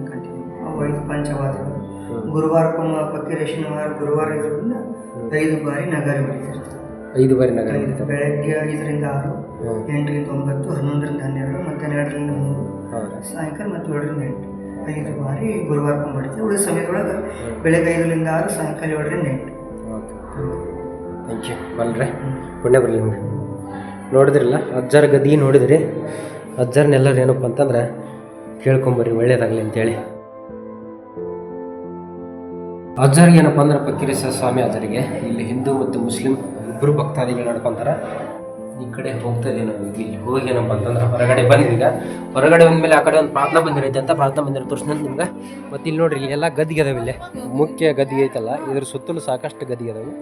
S2: ಕಂಟಿನ್ಯೂ ಅವು ಐದು ಪಂಚವಾದ್ಯಗಳು. ಗುರುವಾರಕ್ಕೊಮ್ಮ ಪಕ್ಕಿ ಶನಿವಾರ ಗುರುವಾರ ಇರೋದ್ರಿಂದ ಐದು ಬಾರಿ ನಗಾರಿ ಬಡಿತಿರ್ತಾರೆ
S1: ಐದು ಬಾರಿ ನಗರ
S2: ಬೆಳಗ್ಗೆ ಐದರಿಂದ ಆರು. ಎಂಟರಿಂದ ಒಂಬತ್ತು ಹನ್ನೊಂದರಿಂದ ಹನ್ನೆರಡು ಮತ್ತು ಹನ್ನೆರಡರಿಂದ ಮೂರು. ಸಾಯಂಕಾಲ ಮತ್ತು ಏಳರಿಂದ ಎಂಟು. ಐದು ಬಾರಿ ಗುರುವಾರ ಕೊಂಬಿಡ್ತೀವಿ ಉಳಿದ ಸಮಯದೊಳಗೆ ಬೆಳಗ್ಗೆ ಐದರಿಂದ ಆರು ಸಾಯಂಕಾಲ ಏಳರಿಂದ ಎಂಟು.
S1: ಥ್ಯಾಂಕ್ ಯು ಬಲ್ರೆ ಪುಣ್ಯ ಬರಲಿ ನಿಮ್ಗೆ. ನೋಡಿದ್ರಲ್ಲ? ಅಜ್ಜರ ಗದಿ ನೋಡಿದ್ರಿ? ಅಜ್ಜರನ್ನೆಲ್ಲರೂ ಏನಪ್ಪ ಅಂತಂದ್ರೆ ಕೇಳ್ಕೊಂಬರ್ರಿ ಒಳ್ಳೇದಾಗಲಿ ಅಂತೇಳಿ. ಅಜ್ಜರಿಗೆ ಏನಪ್ಪ ಅಂದ್ರೆ ಪಕ್ಕಿರಿಸ ಸ್ವಾಮಿ ಅಜ್ಜರಿಗೆ ಇಲ್ಲಿ ಹಿಂದೂ ಮತ್ತು ಮುಸ್ಲಿಂ ಇಬ್ಬರು ಭಕ್ತಾದಿಗಳು ನಡ್ಕೊಂತಾರೆ. ಈ ಕಡೆ ಹೋಗ್ತಾ ಇದೀವಿ ನಾವು ಇಲ್ಲಿ. ಹೋಗಿ ಏನಪ್ಪ ಅಂತಂದ್ರೆ ಹೊರಗಡೆ ಬಂದ್ವಿ ಈಗ. ಹೊರಗಡೆ ಬಂದ್ಮೇಲೆ ಆ ಕಡೆ ಒಂದು ಪ್ರಾರ್ಥನಾ ಮಂದಿರ ಐತೆ ಅಂತ ಪ್ರಾರ್ಥನಾ ಬಂದಿರೋ ತೋರಿಸ್ದಂತ ನಿಮ್ಗೆ? ಮತ್ತು ಇಲ್ಲಿ ನೋಡ್ರಿ ಎಲ್ಲ ಗದ್ದಿಗೆ ಅದಾವೆ ಇಲ್ಲಿ. ಮುಖ್ಯ ಗದ್ದಿಗೆ ಐತಲ್ಲ, ಇದ್ರ ಸುತ್ತಲೂ ಸಾಕಷ್ಟು ಗದ್ದಿಗೆ ಅದಾವೆ.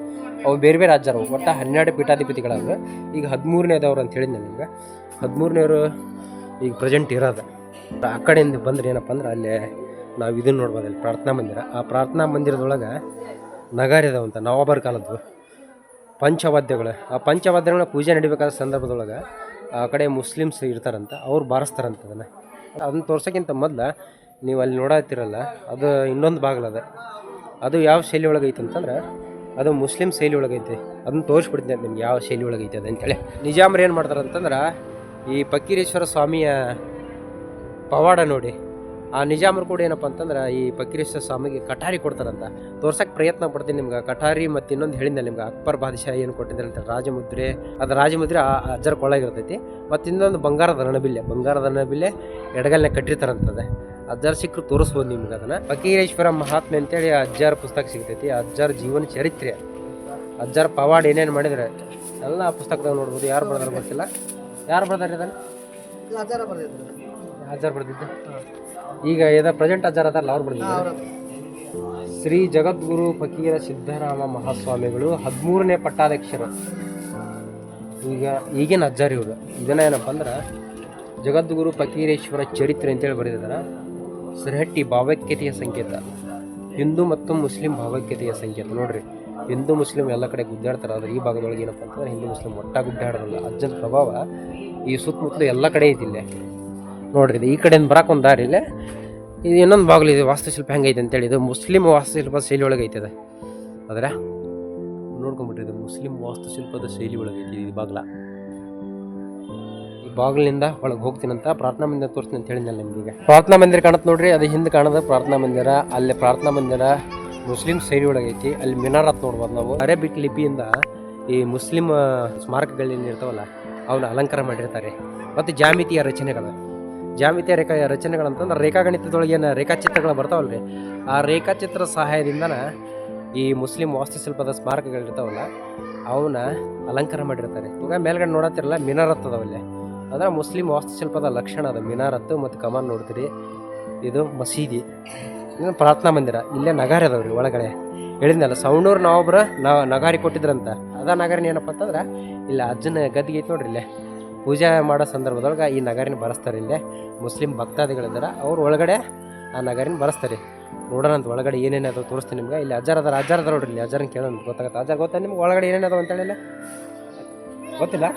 S1: ಅವು ಬೇರೆ ಬೇರೆ ರಾಜ್ಯರು ಒಟ್ಟು ಹನ್ನೆರಡು ಪೀಠಾಧಿಪತಿಗಳಾದ್ರು ಈಗ ಹದಿಮೂರನೇ ಅದಾವ್ರು ಅಂತ ಹೇಳಿದ್ದೆ ನಿಮ್ಗೆ? ಹದಿಮೂರನೇವರು ಈಗ ಪ್ರೆಸೆಂಟ್ ಇರೋದು. ಆ ಕಡೆಯಿಂದ ಬಂದ್ರೆ ಏನಪ್ಪ ಅಂದ್ರೆ ಅಲ್ಲೇ ನಾವು ಇದನ್ನು ನೋಡ್ಬೋದು, ಅಲ್ಲಿ ಪ್ರಾರ್ಥನಾ ಮಂದಿರ. ಆ ಪ್ರಾರ್ಥನಾ ಮಂದಿರದೊಳಗೆ ನಗಾರಿ ಇದಾವಂತ ನವಾಬರ್ ಕಾಲದ್ದು. ಪಂಚವಾದ್ಯಗಳು. ಆ ಪಂಚವಾದ್ಯಗಳ ಪೂಜೆ ನಡಿಬೇಕಾದ ಸಂದರ್ಭದೊಳಗೆ ಆ ಕಡೆ ಮುಸ್ಲಿಮ್ಸ್ ಇರ್ತಾರಂತ, ಅವ್ರು ಬಾರಿಸ್ತಾರಂತ ಅದನ್ನು. ಅದನ್ನ ತೋರ್ಸೋಕ್ಕಿಂತ ಮೊದಲು ನೀವು ಅಲ್ಲಿ ನೋಡತ್ತಿರಲ್ಲ ಅದು ಇನ್ನೊಂದು ಬಾಗಿಲದ ಅದು ಯಾವ ಶೈಲಿ ಒಳಗೆ ಐತೆ ಅಂತಂದ್ರೆ, ಅದು ಮುಸ್ಲಿಂ ಶೈಲಿ ಒಳಗೆ ಅದನ್ನು ಅದನ್ನ ತೋರಿಸ್ಬಿಡ್ತೀನಿ ನಿಮ್ಗೆ ಯಾವ ಶೈಲಿ ಒಳಗೈತೆ ಐತೆ ಅಂತೇಳಿ. ನಿಜಾಮ್ರು ಏನು ಮಾಡ್ತಾರೆ ಈ ಫಕೀರೇಶ್ವರ ಸ್ವಾಮಿಯ ಪವಾಡ ನೋಡಿ. ಆ ನಿಜಾಮರು ಕೂಡ ಏನಪ್ಪ ಅಂತಂದ್ರೆ ಈ ಫಕೀರೇಶ್ವರ ಸ್ವಾಮಿಗೆ ಕಟಾರಿ ಕೊಡ್ತಾರಂತ. ತೋರ್ಸಕ್ಕೆ ಪ್ರಯತ್ನ ಪಡ್ತೀನಿ ನಿಮ್ಗೆ. ಕಟಾರಿ ಮತ್ತು ಇನ್ನೊಂದು ಹೇಳಿದ್ದೆ ನಿಮ್ಗೆ ಅಕ್ಬರ್ ಬಾದಶಾ ಏನು ಕೊಟ್ಟಿದ್ದಾರೆ ಅಂತ ರಾಜಮುದ್ರೆ ಅದು ರಾಜಮುದ್ರೆ ಆ ಅಜ್ಜರ ಕೊಳ್ಳಾಗಿರ್ತೈತಿ ಮತ್ತು ಇನ್ನೊಂದು ಬಂಗಾರದ ರಣಬಿಲ್ಲೆ ಬಂಗಾರದ ರಣಬಿಲ್ಲೆ ಎಡಗಲ್ನ ಕಟ್ಟಿರ್ತಾರಂತದೆ. ಅಜ್ಜರ್ ಸಿಕ್ಕರು ತೋರಿಸ್ಬೋದು ನಿಮ್ಗೆ ಅದನ್ನು. ಫಕೀರೇಶ್ವರ ಮಹಾತ್ಮೆ ಅಂತೇಳಿ ಅಜ್ಜರ ಅಜ್ಜಾರ ಪುಸ್ತಕ ಸಿಗ್ತೈತಿ. ಅಜ್ಜರ್ ಜೀವನ ಚರಿತ್ರೆ. ಅಜ್ಜರ್ ಪವಾಡ್ ಏನೇನು ಮಾಡಿದ್ರೆ ಎಲ್ಲ ಪುಸ್ತಕದಾಗ ನೋಡ್ಬೋದು. ಯಾರು ಬರ್ದಾರ ಗೊತ್ತಿಲ್ಲ? ಯಾರು ಬರ್ದಾರ ಇದನ್ನು?
S2: ಆಚಾರ ಬರ್ದಿದ್ದೆ
S1: ಅಜ್ಜಾರ್ ಬರ್ದಿದ್ದೆ? ಈಗ ಇದ ಪ್ರೆಸೆಂಟ್ ಅಜ್ಜಾರ್ ಅದಾರಲ್ಲ ಅವ್ರು ಬಂದಿದ್ದಾರೆ ಶ್ರೀ ಜಗದ್ಗುರು ಫಕೀರ ಸಿದ್ದರಾಮ ಮಹಾಸ್ವಾಮಿಗಳು ಹದಿಮೂರನೇ ಪಟ್ಟಾಧ್ಯಕ್ಷರು. ಈಗ ಈಗಿನ ಅಜ್ಜಾರಿ ಇವರು. ಇದನ್ನ ಏನಪ್ಪ ಅಂದ್ರೆ ಜಗದ್ಗುರು ಫಕೀರೇಶ್ವರ ಚರಿತ್ರೆ ಅಂತೇಳಿ ಬರೆದಿದ್ದಾರೆ ಸರಹಟ್ಟಿ ಭಾವೈಕ್ಯತೆಯ ಸಂಕೇತ. ಹಿಂದೂ ಮತ್ತು ಮುಸ್ಲಿಂ ಭಾವೈಕ್ಯತೆಯ ಸಂಕೇತ. ನೋಡ್ರಿ ಹಿಂದೂ ಮುಸ್ಲಿಂ ಎಲ್ಲ ಕಡೆ ಗುದ್ದಾಡ್ತಾರೆ ಆದರೆ ಈ ಭಾಗದೊಳಗೆ ಏನಪ್ಪ ಅಂತಂದ್ರೆ ಹಿಂದೂ ಮುಸ್ಲಿಂ ಒಟ್ಟ ಗುದ್ದಾಡೋದಿಲ್ಲ ಅಜ್ಜನ ಪ್ರಭಾವ ಈ ಸುತ್ತಮುತ್ತಲು ಎಲ್ಲ ಕಡೆ ಇದಿಲ್ಲ. ನೋಡ್ರಿ, ಈ ಕಡೆಯಿಂದ ಬರಕ್ಕೆ ಒಂದು ದಾರಿ ಇಲ್ಲೇ. ಇದು ಇನ್ನೊಂದು ಬಾಗಿಲು, ಇದೆ ವಾಸ್ತುಶಿಲ್ಪ ಹೆಂಗೈತೆ ಅಂತೇಳಿ. ಇದು ಮುಸ್ಲಿಂ ವಾಸ್ತುಶಿಲ್ಪ ಶೈಲಿ ಒಳಗೆ ಐತೆ ಅದು ಅದರ ನೋಡ್ಕೊಂಬಿಟ್ರಿ, ಇದು ಮುಸ್ಲಿಂ ವಾಸ್ತುಶಿಲ್ಪದ ಶೈಲಿ ಒಳಗೆ ಐತಿ ಈ ಬಾಗ್ಲ. ಈ ಬಾಗಿಲಿನಿಂದ ಒಳಗೆ ಹೋಗ್ತೀನಂತ ಪ್ರಾರ್ಥನಾ ಮಂದಿರ ತೋರಿಸ್ತೀನಿ ಅಂತ ಹೇಳಿದ್ನಲ್ಲ ನಿಮ್ಗೆ ಪ್ರಾರ್ಥನಾ ಮಂದಿರ ಕಾಣುತ್ತೆ ನೋಡ್ರಿ, ಅದು ಹಿಂದೆ ಕಾಣದ ಪ್ರಾರ್ಥನಾ ಮಂದಿರ. ಅಲ್ಲಿ ಪ್ರಾರ್ಥನಾ ಮಂದಿರ ಮುಸ್ಲಿಂ ಶೈಲಿ ಒಳಗೆ ಐತಿ ಅಲ್ಲಿ ಮಿನಾರತ್ ನೋಡ್ಬೋದು ನಾವು. ಅರೇಬಿಕ್ ಲಿಪಿಯಿಂದ ಈ ಮುಸ್ಲಿಂ ಸ್ಮಾರಕಗಳೇನು ಇರ್ತಾವಲ್ಲ ಅವನ್ನ ಅಲಂಕಾರ ಮಾಡಿರ್ತಾರೆ. ಮತ್ತು ಜಾಮಿತಿಯ ರಚನೆಗಳು. ಜಾಮಿತಿಯ ರೇಖಾ ರಚನೆಗಳಂತಂದ್ರೆ ರೇಖಾಗಣಿತದೊಳಗೆ ಏನು ರೇಖಾಚಿತ್ರಗಳು ರೀ ಆ ರೇಖಾಚಿತ್ರ ಸಹಾಯದಿಂದನ ಈ ಮುಸ್ಲಿಂ ವಾಸ್ತುಶಿಲ್ಪದ ಸ್ಮಾರಕಗಳಿರ್ತಾವಲ್ಲ, ಅವನ್ನ ಅಲಂಕಾರ ಮಾಡಿರ್ತಾರೆ. ಈಗ ಮೇಲ್ಗಡೆ ನೋಡತ್ತಿರಲ್ಲ, ಮಿನಾರತ್ ಅದಾವಲ್ಲೇ ಅಂದ್ರೆ ಮುಸ್ಲಿಂ ವಾಸ್ತುಶಿಲ್ಪದ ಲಕ್ಷಣ ಅದು. ಮಿನಾರತ್ತು ಮತ್ತು ಕಮಾನ್ ನೋಡ್ತೀರಿ. ಇದು ಮಸೀದಿ. ಇದು ಪ್ರಾರ್ಥನಾ ಮಂದಿರ. ಇಲ್ಲೇ ನಗಾರಿ ಅದಾವ್ರಿ ಒಳಗಡೆ. ಹೇಳಿದ್ನಲ್ಲ, ಸೌಂಡೂರು ನಾವೊಬ್ಬರು ನಾವು ನಗಾರಿ ಕೊಟ್ಟಿದ್ರಂತ. ಅದ ನಗಾರಿನ ಏನಪ್ಪ ಅಂತಂದ್ರೆ, ಇಲ್ಲ ಅಜ್ಜನ ಗದ್ದಿಗೆ ಐತೆ ನೋಡ್ರಿ ಇಲ್ಲೇ. ಪೂಜೆ ಮಾಡೋ ಸಂದರ್ಭದೊಳಗೆ ಈ ನಗರಿನ ಬರೆಸ್ತಾರೆ ಇಲ್ಲೇ. ಮುಸ್ಲಿಂ ಭಕ್ತಾದಿಗಳಿದ್ದಾರೆ. ಅವ್ರು ಒಳಗಡೆ ಆ ನಗರಿನ ಬರೆಸ್ತಾರೆ ನೋಡೋಣ ಅಂತ ಒಳಗಡೆ ಏನೇನು ಅದಾವ ತೋರಿಸ್ತೀನಿ ನಿಮ್ಗೆ. ಇಲ್ಲಿ ಅಜ್ಜಾರ ಅದರ ಅಜ್ಜಾರ ಅದಾರ ನೋಡ್ರಿ ಇಲ್ಲಿ. ಅಜ್ಜಾರನ್ ಕೇಳೋಣ ಗೊತ್ತಾಗತ್ತೆ. ಅಜ್ಜಾರ ಗೊತ್ತಾ ನಿಮ್ಗೆ? ಒಳಗಡೆ ಏನೇನು ಅಂತ ಅಂತೇಳಿ ಇಲ್ಲ? ಗೊತ್ತಿಲ್ಲ?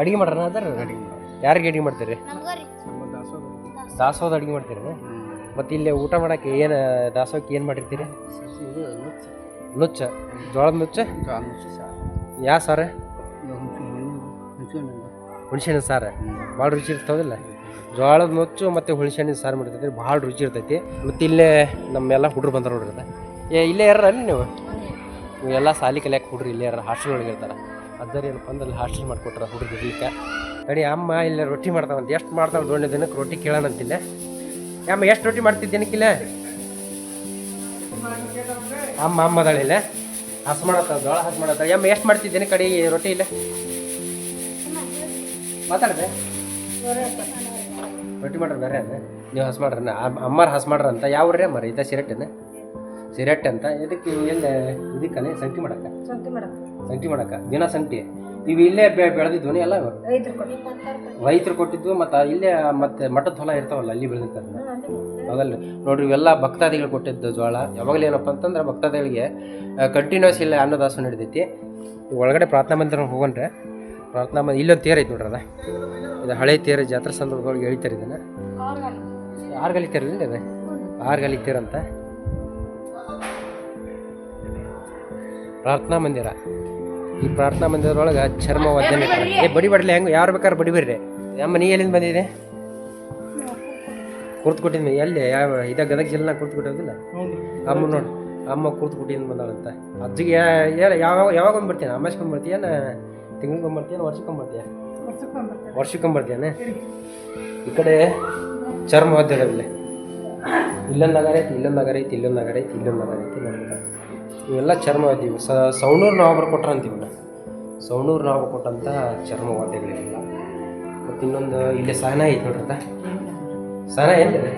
S1: ಅಡುಗೆ ಮಾಡ್ರಿ ಅದರ ಅಡಿಗೆ ಯಾರಿಗೆ ಅಡುಗೆ ಮಾಡ್ತೀರಿ? ದಾಸೋದ ಅಡುಗೆ ಮಾಡ್ತೀರಿ ಮತ್ತು ಇಲ್ಲಿ ಊಟ ಮಾಡೋಕ್ಕೆ ಏನು ದಾಸೋಕ್ಕೆ ಏನು ಮಾಡಿರ್ತೀರಿ? ನುಚ್ಚ. ಜೋಳದ ನುಚ್ಚ? ಯಾ ಸಾರ? ಹುಣಸೆಹಣ್ಣಿನ ಸಾರು. ಭಾಳ ರುಚಿ ಇರ್ತಾವದಿಲ್ಲ ಜೋಳದ ನುಚ್ಚು ಮತ್ತು ಹುಣಸೆಹಣ್ಣಿನ ಸಾರು ಮಾಡಿರ್ತೈತಿ. ಭಾಳ ರುಚಿ ಇರ್ತೈತಿ. ಮತ್ತು ಇಲ್ಲೇ ನಮ್ಮೆಲ್ಲ ಹುಡ್ರು ಬಂದಾರ ನೋಡ್ರಿ. ಏ, ಇಲ್ಲೇ ಯಾರ ಅಲ್ಲಿ ನೀವು? ಎಲ್ಲ ಸಾಲಿ ಕಲಿಯಕ್ಕೆ ಹುಡ್ರಿ ಇಲ್ಲೇ ಯಾರ? ಹಾಸ್ಟೆಲ್ ಒಳಗೆ ಇರ್ತಾರೆ. ಅದರ ಏನಪ್ಪ ಅಂದ್ರೆ ಅಲ್ಲಿ ಹಾಸ್ಟೆಲ್ ಮಾಡಿಕೊಟ್ರೆ ಹುಡ್ರು ಇರ್ಲಿಕ್ಕೆ. ತಡಿ ಅಮ್ಮ ಇಲ್ಲೇ ರೊಟ್ಟಿ ಮಾಡ್ತಾವಂತ ಎಷ್ಟು ಮಾಡ್ತಾವೆ ದೊಡ್ಡ ದಿನಕ್ಕೆ ರೊಟ್ಟಿ ಕೇಳೋಣಂತಿಲ್ಲ ಅಮ್ಮ, ಎಷ್ಟು ರೊಟ್ಟಿ ಮಾಡ್ತಿದ್ದ ದಿನಕ್ಕಿಲ್ಲ ಅಮ್ಮ ಅಮ್ಮ ಅದಾಳಿಲ್ಲ ಹಸ್ ಮಾಡತ್ತ ಜೋಳ ಹಸ್ ಮಾಡತ್ತ ಅಮ್ಮ, ಎಷ್ಟು ಮಾಡ್ತಿದ್ದೇನೆ ಕಡೆ ರೊಟ್ಟಿ ಇಲ್ಲ? ಮಾತಾಡ್ದೆ? ರೊಟ್ಟಿ ಮಾಡ್ರಿ ಬೇರೆ ಅದೇ. ನೀವು ಹಸ್ ಮಾಡ್ರನ್ನ ಅಮ್ಮರ್ ಹಸ್ ಮಾಡ್ರಿ ಅಂತ. ಯಾವ ಊರ್ರಿ ಅಮ್ಮಾರ? ಇದ ಸಿರಟ್ಟನ? ಸಿರಟ್ಟೆ ಅಂತ. ಇದಕ್ಕೆ ಎಲ್ಲ? ಇದಕ್ಕನೆ ಸಂಟಿ ಮಾಡಕ್ಕ? ಸಂಟಿ ಮಾಡಕ್ಕ. ದಿನ ಸಂಟಿ. ಇವು ಇಲ್ಲೇ ಬೆಳೆದಿದ್ವು ಎಲ್ಲ? ರೈತರು ಕೊಟ್ಟಿದ್ದು ಮತ್ತು ಇಲ್ಲೇ ಮತ್ತೆ ಮಠದ ಹೊಲ ಇರ್ತಾವಲ್ಲ ಅಲ್ಲಿ ಬೆಳೆದಿರ್ತಾರೆ. ಹೌದಲ್ಲ. ನೋಡ್ರಿ ಇವೆಲ್ಲ ಭಕ್ತಾದಿಗಳು ಕೊಟ್ಟಿದ್ದು ಜೋಳ ಯಾವಾಗಲೂ ಏನಪ್ಪ ಅಂತಂದ್ರೆ ಭಕ್ತಾದಿಗಳಿಗೆ ಕಂಟಿನ್ಯೂಸ್ ಇಲ್ಲ ಅನ್ನದಾಸ ನಡೆದೈತಿ ಒಳಗಡೆ ಪ್ರಾರ್ಥನಾ ಮಂದಿರ ಹೋಗೋಣ್ರೆ ಪ್ರಾರ್ಥನಾ. ಮಂದಿರ ಇಲ್ಲೊಂದು ತೇರು ಐತಿ ನೋಡ್ರಿ ಅದ. ಇದು ಹಳೆ ತೇರು ಜಾತ್ರೆ ಸಂದರ್ಭದೊಳಗೆ ಎಳಿತಾರೆ ಇದನ್ನ. ಆರ್ಗಲಿ ಗಲಿ ತೇರ್ ಇಲ್ಲ ಅದೇ? ಆರ್ಗಲಿ ತೇರ್ ಅಂತ. ಪ್ರಾರ್ಥನಾ ಮಂದಿರ. ಈ ಪ್ರಾರ್ಥನಾ ಮಂದಿರದೊಳಗೆ ಚರ್ಮ ನಡೀತದೆ. ಏ ಬಡಿ ಬಡಲಿ ಹೆಂಗೆ ಯಾರು ಬೇಕಾದ್ರೆ ಬಡಿ ಬಿಡ್ರಿ ನಮ್ಮ ನೀ ಎಲ್ಲಿಂದ ಬಂದಿದೆ? ಕುರ್ತು ಕೊಟ್ಟಿದ್ವಿ ಎಲ್ಲಿ? ಯಾವ ಇದ ಗದಗ ಜಿಲ್ಲೆ ಕುರ್ತು ಕೊಟ್ಟಿರೋದಿಲ್ಲ? ಅಮ್ಮ ನೋಡಿ ಅಮ್ಮ ಕುರ್ತು ಕೊಟ್ಟಿಂದ ಬಂದಾಳಂತ. ಅಜ್ಜಿಗೆ ಯಾವಾಗ ಯಾವಾಗ ಒಂದು ಬರ್ತೀನಿ ಅಮ್ಮಸ್ಕೊಂಡ್ ತಿಂಗ್ಳಿಗೊಂದು ಬರ್ತೀಯನ ವರ್ಷಕ್ಕೆ ಬರ್ತೀಯ ವರ್ಷಕ್ಕೆ ಬರ್ತೀಯಾನೆ ಈ ಕಡೆ ಚರ್ಮ ಅದಾವಿಲ್ಲಿ ಇಲ್ಲೊಂದು ನಗರ ಐತಿ ಇಲ್ಲೊಂದು ನಗರ ಐತಿ ಇಲ್ಲೊಂದು ನಗರ ಐತಿ ಇಲ್ಲೊಂದು ನಗರ ಐತಿ ಇಲ್ಲೊಂದು ನಗರ ಇವೆಲ್ಲ ಚರ್ಮ ಇದ್ದೀವಿ ಸ ಸೌಣೂರು ನವಾಬರು ಕೊಟ್ರ ಅಂತೀವಿ ಸೌಣೂರು ನವಾಬರು ಕೊಟ್ಟಂಥ ಚರ್ಮ ವಾದ್ಯಗಳಿಲ್ಲ ಮತ್ತು ಇನ್ನೊಂದು ಇಲ್ಲಿ ಸಹನ ಐತಿ ನೋಡ್ರಿ ಅದ ಸಹನ ಏನು ಇದು?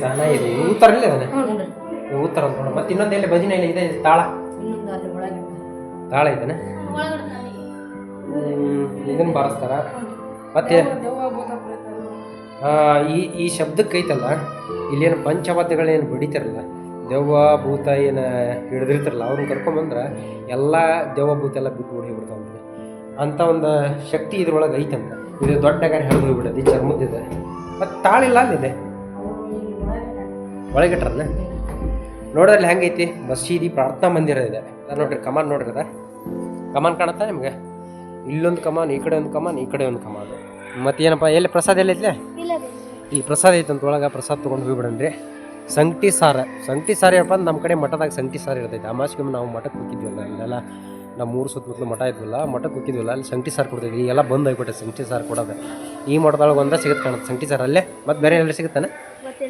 S1: ಸಹನ ಇದೆ. ಉತ್ತರ ಇಲ್ಲ ಅದನ್ನ ಉತ್ತರ ಅಂತ ನೋಡು ಮತ್ತು ಇನ್ನೊಂದು ಎಲ್ಲಿ ಭಜನೆ ಇಲ್ಲ ಇದೆ? ತಾಳ? ತಾಳ ಐತನ ಇದನ್ನು ಬಾರಿಸ್ತಾರ. ಮತ್ತೆ ಈ ಈ ಶಬ್ದಕ್ಕೆ ಐತಲ್ಲ ಇಲ್ಲೇನು ಪಂಚವಾದ್ಯಗಳೇನು ಬಡಿತಾರಲ್ಲ ದೆವ್ವ ಭೂತ ಏನು ಹಿಡಿದಿರ್ತಾರಲ್ಲ ಅವ್ರನ್ನ ಕರ್ಕೊಂಬಂದ್ರೆ ಎಲ್ಲ ದೆವ್ವ ಭೂತ ಎಲ್ಲ ಬಿಟ್ಟು ಓಡಿ ಬಿಡ್ತಾವಂತೆ ಅಂಥ ಒಂದು ಶಕ್ತಿ ಇದ್ರೊಳಗೆ ಐತಂತ. ಇದು ದೊಡ್ಡ ಗಾಡಿ ಹಿಡಿದು ಹೋಗ್ಬಿಡೋದು, ಈ ಚರ್ಮದಿದೆ ಮತ್ತು ತಾಳಿಲ್ಲ ಅಲ್ಲಿದೆ. ಒಳಗಿಟ್ರಲ್ಲ ನೋಡಿದ್ರೆ ಹೆಂಗೈತಿ? ಮಸೀದಿ ಪ್ರಾರ್ಥನಾ ಮಂದಿರ ಇದೆ. ನೋಡ್ರಿ, ಕಮಾನ್ ನೋಡ್ರಿ ಅದ. ಕಮಾನ್ ಕಾಣುತ್ತಾ ನಿಮ್ಗೆ? ಇಲ್ಲೊಂದು ಕಮಾನ್ ಈ ಕಡೆ ಒಂದು ಕಮಾನ್ ಈ ಕಡೆ ಒಂದು ಕಮಾನ್. ಮತ್ತೇನಪ್ಪ ಎಲ್ಲಿ ಪ್ರಸಾದ ಎಲ್ಲ ಐತ್ಲೆ? ಈ ಪ್ರಸಾದ ಐತಂತ ಒಳಗೆ ಪ್ರಸಾದ ತೊಗೊಂಡು ಹೋಗ್ಬಿಡನ್ರಿ ಸಂಗಟಿ ಸಾರ. ಸಂಗಟಿ ಸಾರು ಏನಪ್ಪ ಅಂದ್ರೆ ನಮ್ಮ ಕಡೆ ಮಠದಾಗ ಸಂಗಟಿ ಸಾರು ಇರ್ತೈತೆ. ಅಮಾಸ್ಕೊಮ್ಮೆ ನಾವು ಮಠಕ್ಕೆ ಹೋಗಿದ್ವಲ್ಲ ಇಲ್ಲೆಲ್ಲ ನಮ್ಮ ಮೂರು ಸುತ್ತಮುತ್ತಲು ಮಠ ಇದ್ವಲ್ಲ ಮಠಕ್ಕೆ ಹೋಗಿದ್ವಲ್ಲ ಅಲ್ಲಿ ಸಂಗಟಿ ಸಾರು ಕೊಡ್ತಿದ್ವಿ ಈಗೆಲ್ಲ ಬಂದು ಹೋಗ್ಬಿಟ್ಟೆ ಸಂಗಟಿ ಸಾರು ಕೊಡೋದು. ಈ ಮಠದೊಳಗೆ ಒಂದೇ ಸಿಗುತ್ತೆ ಕಾಣುತ್ತೆ ಸಂಗಟಿ ಸಾರು. ಅಲ್ಲೇ? ಮತ್ತು ಬೇರೆ ಎಲ್ಲ ಸಿಗುತ್ತಾನೆ?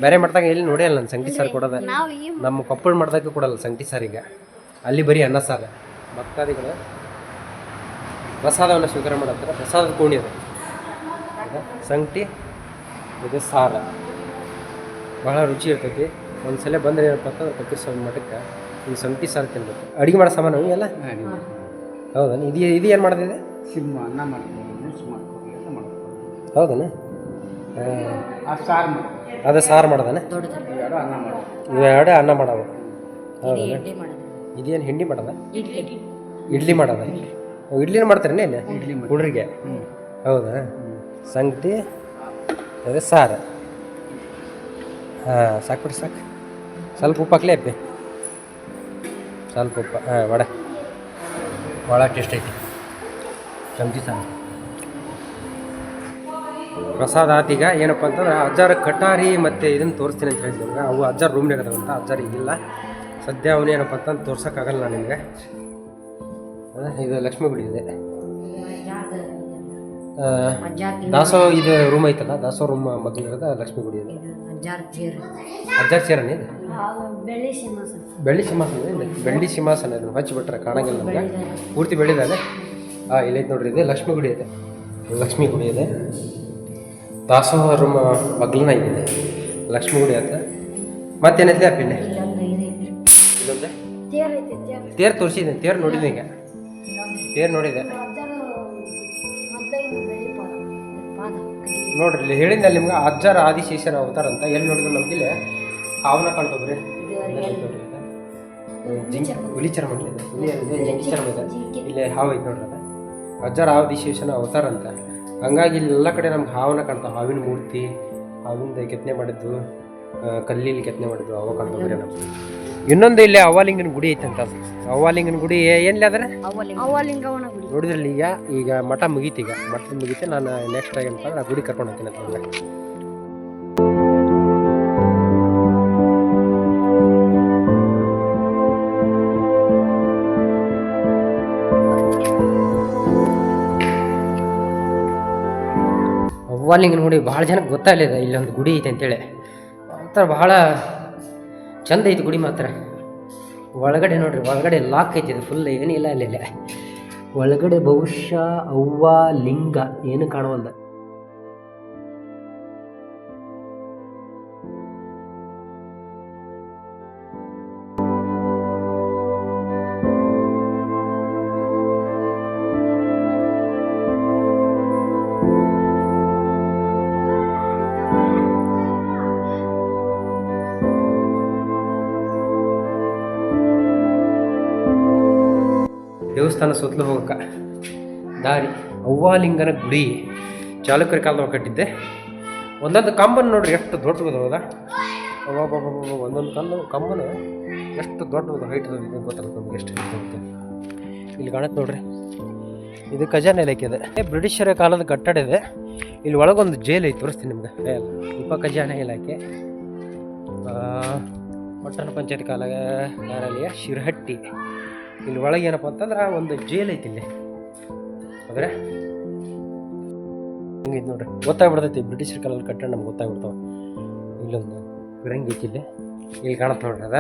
S1: ಬೇರೆ ಮಠದಾಗ ಎಲ್ಲಿ ನೋಡಿಲ್ಲ ನಾನು ಸಂಗಟಿ ಸಾರು ಕೊಡೋದು. ನಮ್ಮ ಕೊಪ್ಪಳ ಮಠದಾಗ ಕೊಡಲ್ಲ ಸಂಗಟಿ ಸಾರಿಗೆ. ಅಲ್ಲಿ ಬರೀ ಅನ್ನ ಸಾರು. ಭಕ್ತಾದಿಗಳು ಪ್ರಸಾದವನ್ನು ಸ್ವೀಕಾರ ಮಾಡತ್ತಾರೆ. ಪ್ರಸಾದದ ಕೋಣಿ ಅದು. ಸಂಕ್ಟಿ ಸಂಗಟಿ ಇದು ಸಾರ. ಬಹಳ ರುಚಿ ಇರ್ತೈತಿ. ಒಂದು ಸಲ ಬಂದ್ರೆ ಏನಪ್ಪ ಅಂತ ಫಕೀರ್ ಸ್ವಾಮಿ ಮಠಕ್ಕೆ. ಈ ಸಂಗಟಿ ಸಾರು ತಿನ್ಬೇಕು. ಅಡುಗೆ ಮಾಡೋ ಸಾಮಾನು ಎಲ್ಲ ಹೌದಾ? ಇದು ಇದು ಏನು ಮಾಡೋದಿದೆ
S3: ಸಿಂಹ ಅನ್ನ ಮಾಡ್ತೀನಿ. ಮಾಡ್ದಾನೆ
S1: ಅದು ಸಾರು ಮಾಡೋದನ?
S3: ಎರಡು ಅನ್ನ ಮಾಡಿ
S1: ಇವೆರಡು ಅನ್ನ ಮಾಡವ ಹೌದನ? ಇದೇನು ಹಿಂಡಿ ಮಾಡೋದ? ಇಡ್ಲಿ ಮಾಡೋದ? ಇಡ್ಲಿನ ಮಾಡ್ತಾರೇನೆ ಇಲ್ಲಿ? ಹುಡ್ರಿಗೆ? ಹೌದಾ? ಸಂಗಟಿ ಅದೇ ಸಾರು. ಹಾಂ ಸಾಕು ಬಿಡಿ ಸಾಕು. ಸ್ವಲ್ಪ ಉಪ್ಪು ಹಾಕ್ಲೇ ಅಪ್ಪಿ. ಸ್ವಲ್ಪ ಉಪ್ಪು ಹಾಂ ವಡೆ. ಭಾಳ ಟೇಸ್ಟ್ ಐತಿ? ಚಮಚಿ ಸಾರು. ಪ್ರಸಾದ ಆತೀಗ ಏನಪ್ಪ ಅಂತಂದ್ರೆ ಅಜ್ಜಾರ ಕಟಾರಿ ಮತ್ತು ಇದನ್ನು ತೋರಿಸ್ತೀನಿ ಅಂತ ನಿಮ್ಗೆ ಅವು ಅಜ್ಜಾರ ರೂಮ್ನಾಗ ಅದಾವಂತ ಅಜ್ಜಾರ ಈಗಿಲ್ಲ ಸದ್ಯ ಅವನೇನಪ್ಪ ಅಂತಂದು ತೋರ್ಸೋಕ್ಕಾಗಲ್ಲ ನಾನು ನಿಮಗೆ. ಇದು ಲಕ್ಷ್ಮೀ ಗುಡಿ ಇದೆ. ದಾಸೋ ಇದು ರೂಮ್ ಐತಲ್ಲ ದಾಸೋ ರೂಮ್ ಮೊದಲಿರೋದ ಲಕ್ಷ್ಮೀ ಗುಡಿ ಇದೆ. ಅಜ್ಜಾರ್ ಚೇರನೇ ಇದೆ?
S4: ಬೆಳ್ಳಿ ಸಿಂಹಾಸನ.
S1: ಬೆಳ್ಳಿ ಸಿಂಹಾಸನ ಇದೆ ಬೆಳ್ಳಿ ಸಿಂಹಾಸನ ಇದನ್ನು ಹಚ್ಚಿಬಿಟ್ರೆ ಕಾಣಂಗಿಲ್ಲ ನಮಗೆ. ಪೂರ್ತಿ ಬೆಳ್ಳಿದಾನೆ ಹಾಂ ಇಲ್ಲೈತೆ ನೋಡ್ರಿ ಇದೆ ಲಕ್ಷ್ಮೀ ಗುಡಿ ಇದೆ. ಲಕ್ಷ್ಮೀ ಗುಡಿ ಇದೆ. ದಾಸೋಹ ರೂಮ್ ಮಗ್ಲನ ಇದೆ. ಲಕ್ಷ್ಮೀ ಗುಡಿ ಅಂತ ಮತ್ತೇನೈತೆ ಅಪ್ಪ ಇಲ್ಲಿ? ಇಲ್ಲೊಂದೆ
S4: ತೇರು ತೋರಿಸಿದ್ದೀನಿ ತೇರು
S1: ನೋಡಿದ್ದೀನಿ ಈಗ. ತೇರು ನೋಡಿದೆ. ನೋಡ್ರಿ ಇಲ್ಲಿ ಹೇಳಿದ್ನಲ್ಲ ನಿಮ್ಗೆ ಅಜ್ಜರ ಆದಿಶೇಷನ ಅವತಾರ ಅಂತ. ಎಲ್ಲಿ ನೋಡಿದ್ರು ನಮ್ಗೆ ಹಾವನ ಅವನ ಜಿಂಕ್ ಹುಲಿ ಚರ್ಮ. ಹುಲಿ ಜಿಂಕಿ ಚರ್ಮ ಇದೆ. ಇಲ್ಲಿ ಹಾವು ಐತೆ ನೋಡ್ರಿ ಅದ. ಅಜ್ಜಾರ ಆದಿಶೇಷನ ಅವತಾರ ಅಂತ. ಹಂಗಾಗಿ ಇಲ್ಲಿ ಎಲ್ಲ ಕಡೆ ನಮ್ಗೆ ಹಾವನ ಕಾಣ್ತಾವೆ. ಹಾವಿನ ಮೂರ್ತಿ ಹಾವಿಂದ ಕೆತ್ತನೆ ಮಾಡಿದ್ದು ಕಲ್ಲಿಲಿ ಕೆತ್ತನೆ ಮಾಡಿದ್ದು ಅವ ಕಾಣ್ತಾವ್ರಿ ನಮ್ಗೆ. ಇನ್ನೊಂದು ಇಲ್ಲಿ ಅವಾಲಿಂಗನ ಗುಡಿ ಐತಿ ಅಂತ ಅವ್ವಾಲಿಂಗನ ಗುಡಿ ಏನ್ಲಿ
S4: ಆದ್ರೆ
S1: ನೋಡಿದ್ರಲ್ಲಿ ಈಗ ಈಗ ಮಠ ಮುಗೀತು ಈಗ. ಮಠ ಮುಗೀತು ನಾನು ನೆಕ್ಸ್ಟ್ ಆಗಿ ಅಂತಂದ್ರೆ ಗುಡಿ ಕರ್ಕೊಂಡು ಹೋಗ್ತೀನಿ ಅಂತಂದ್ರೆ ಅವ್ವಾಲಿಂಗನ ಗುಡಿ ಭಾಳ ಜನಕ್ಕೆ ಗೊತ್ತಾಗಲಿದೆ ಇಲ್ಲೊಂದು ಗುಡಿ ಐತೆ ಅಂತೇಳಿ. ಒಂಥರ ಭಾಳ ಚಂದ ಐತಿ ಗುಡಿ ಮಾತ್ರ. ಒಳಗಡೆ ನೋಡ್ರಿ, ಒಳಗಡೆ ಲಾಕ್ ಐತಿ ಇದು ಫುಲ್ ಏನಿಲ್ಲ ಅಲ್ಲಿಲ್ಲ. ಒಳಗಡೆ ಬಹುಶಃ ಅವ್ವ, ಲಿಂಗ ಏನು ಕಾಣುವಲ್ಲ ದೇವಸ್ಥಾನ ಸುತ್ತಲೂ ಹೋಗಕ್ಕೆ. ದಾರಿ ಅವ್ವಾಲಿಂಗನ ಗುಡಿ. ಚಾಲುಕ್ಯರ ಕಾಲದಾಗ ಕಟ್ಟಿದ್ದೆ. ಒಂದೊಂದು ಕಂಬನ ನೋಡ್ರಿ ಎಷ್ಟು ದೊಡ್ಡದ ಅಬ್ಬಬ್ಬಬ್ಬಬ್ಬ, ಒಂದೊಂದು ಕಲ್ಲು ಕಂಬನ ಎಷ್ಟು ದೊಡ್ಡದು ಹೈಟ್ ಇದೆ ನಮ್ಗೆ ಎಷ್ಟು. ಇಲ್ಲಿ ಕಾಣುತ್ತೆ ನೋಡ್ರಿ. ಇದು ಖಜಾನೆ ಇದೆ ಬ್ರಿಟಿಷರ ಕಾಲದ ಕಟ್ಟಡ ಇದೆ. ಇಲ್ಲಿ ಒಳಗೊಂದು ಜೈಲ್ ಐತಿ ತೋರಿಸ್ತೀನಿ ನಿಮ್ಗೆ. ಉಪ ಖಜಾನೆ ಇಲಾಖೆ. ಪಟ್ಟಣ ಪಂಚಾಯತ್ ಕಾಲ ಕಾರ್ಯಾಲಯ ಶಿರಹಟ್ಟಿ. ಇಲ್ಲಿ ಒಳಗೆ ಏನಪ್ಪ ಅಂತಂದ್ರೆ ಒಂದು ಜೇಲ್ ಐತಿ ಇಲ್ಲಿ. ಅಂದ್ರೆ ಹಿಂಗಿದ್ ನೋಡ್ರಿ? ಗೊತ್ತಾಗ್ಬಿಡ್ತೈತಿ ಬ್ರಿಟಿಷರ್ ಕಾಲಲ್ಲಿ ಕಟ್ಟಡ ನಮ್ಗೆ ಗೊತ್ತಾಗ್ಬಿಡ್ತಾವ. ಇಲ್ಲೊಂದು ಫಿರಂಗಿ ಐತಿ ಇಲ್ಲಿ. ಇಲ್ಲಿ ಕಾಣುತ್ತೆ ನೋಡ್ರಿ ಅದ.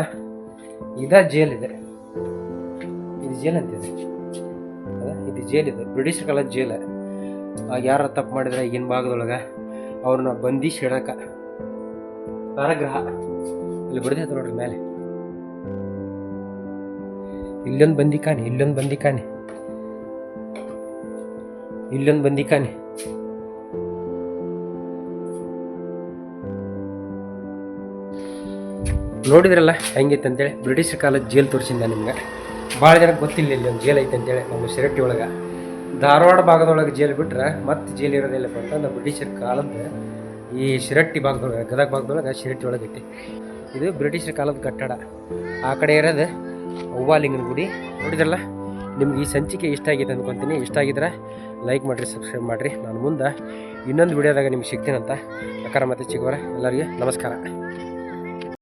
S1: ಇದ ಜೇಲ್ ಇದೆ. ಇದು ಜೇಲ್ ಅಂತಿದೆ ಅದ, ಇದು ಜೇಲ್ ಇದೆ. ಬ್ರಿಟಿಷರ್ ಕಾಲದ ಜೇಲ್ ಆಗ ಯಾರ ತಪ್ಪು ಮಾಡಿದ್ರೆ ಈಗಿನ ಭಾಗದೊಳಗೆ ಅವ್ರನ್ನ ಬಂಧಿಸಿ ಇಡಕ. ಕಾರಾಗೃಹ. ಇಲ್ಲಿ ಬಿಡ್ದೈತೆ ನೋಡ್ರಿ ಮೇಲೆ. ಇಲ್ಲೊಂದು ಬಂದಿಕಾನೆ ಇಲ್ಲೊಂದು ಬಂದಿಕಾನೆ ಇಲ್ಲೊಂದು ಬಂದಿಕಾನೆ ನೋಡಿದ್ರಲ್ಲ ಹೆಂಗೈತೆ ಅಂತೇಳಿ? ಬ್ರಿಟಿಷ್ ಕಾಲದ ಜೇಲ್ ತೋರಿಸಿದ್ದ ನಿಮ್ಗೆ. ಭಾಳ ಜನಕ್ಕೆ ಗೊತ್ತಿಲ್ಲ ಇಲ್ಲಿ ಒಂದು ಜೇಲ್ ಐತೆ ಅಂತೇಳಿ, ನಮ್ಮ ಶಿರಟ್ಟಿ ಒಳಗೆ. ಧಾರವಾಡ ಭಾಗದೊಳಗೆ ಜೇಲ್ ಬಿಟ್ರೆ ಮತ್ತೆ ಜೇಲ್ ಇರೋದಿಲ್ಲಪ್ಪ ಅಂತಂದ್ರೆ ಬ್ರಿಟಿಷರ್ ಕಾಲದ ಈ ಶಿರಟ್ಟಿ ಭಾಗದೊಳಗೆ, ಗದಗ ಭಾಗದೊಳಗೆ ಶಿರಟ್ಟಿ ಒಳಗೆ ಐತಿ ಇದು ಬ್ರಿಟಿಷರ್ ಕಾಲದ ಕಟ್ಟಡ. ಆ ಕಡೆ ಇರೋದು ಅವ್ವಾಲಿಂಗನ ಗುಡಿ. ನೋಡಿದ್ರಲ್ಲ? ನಿಮ್ಗೆ ಈ ಸಂಚಿಕೆ ಇಷ್ಟ ಆಗಿದೆ ಅಂದ್ಕೊತೀನಿ ಇಷ್ಟ ಆಗಿದ್ರೆ ಲೈಕ್ ಮಾಡಿರಿ ಸಬ್ಸ್ಕ್ರೈಬ್ ಮಾಡಿರಿ. ನಾನು ಮುಂದೆ ಇನ್ನೊಂದು ವಿಡಿಯೋದಾಗ ನಿಮ್ಗೆ ಸಿಗ್ತೀನಂತ ಅಕಾರ ಮತ್ತೆ ಚಿಗೋರ ಎಲ್ಲರಿಗೆ ನಮಸ್ಕಾರ.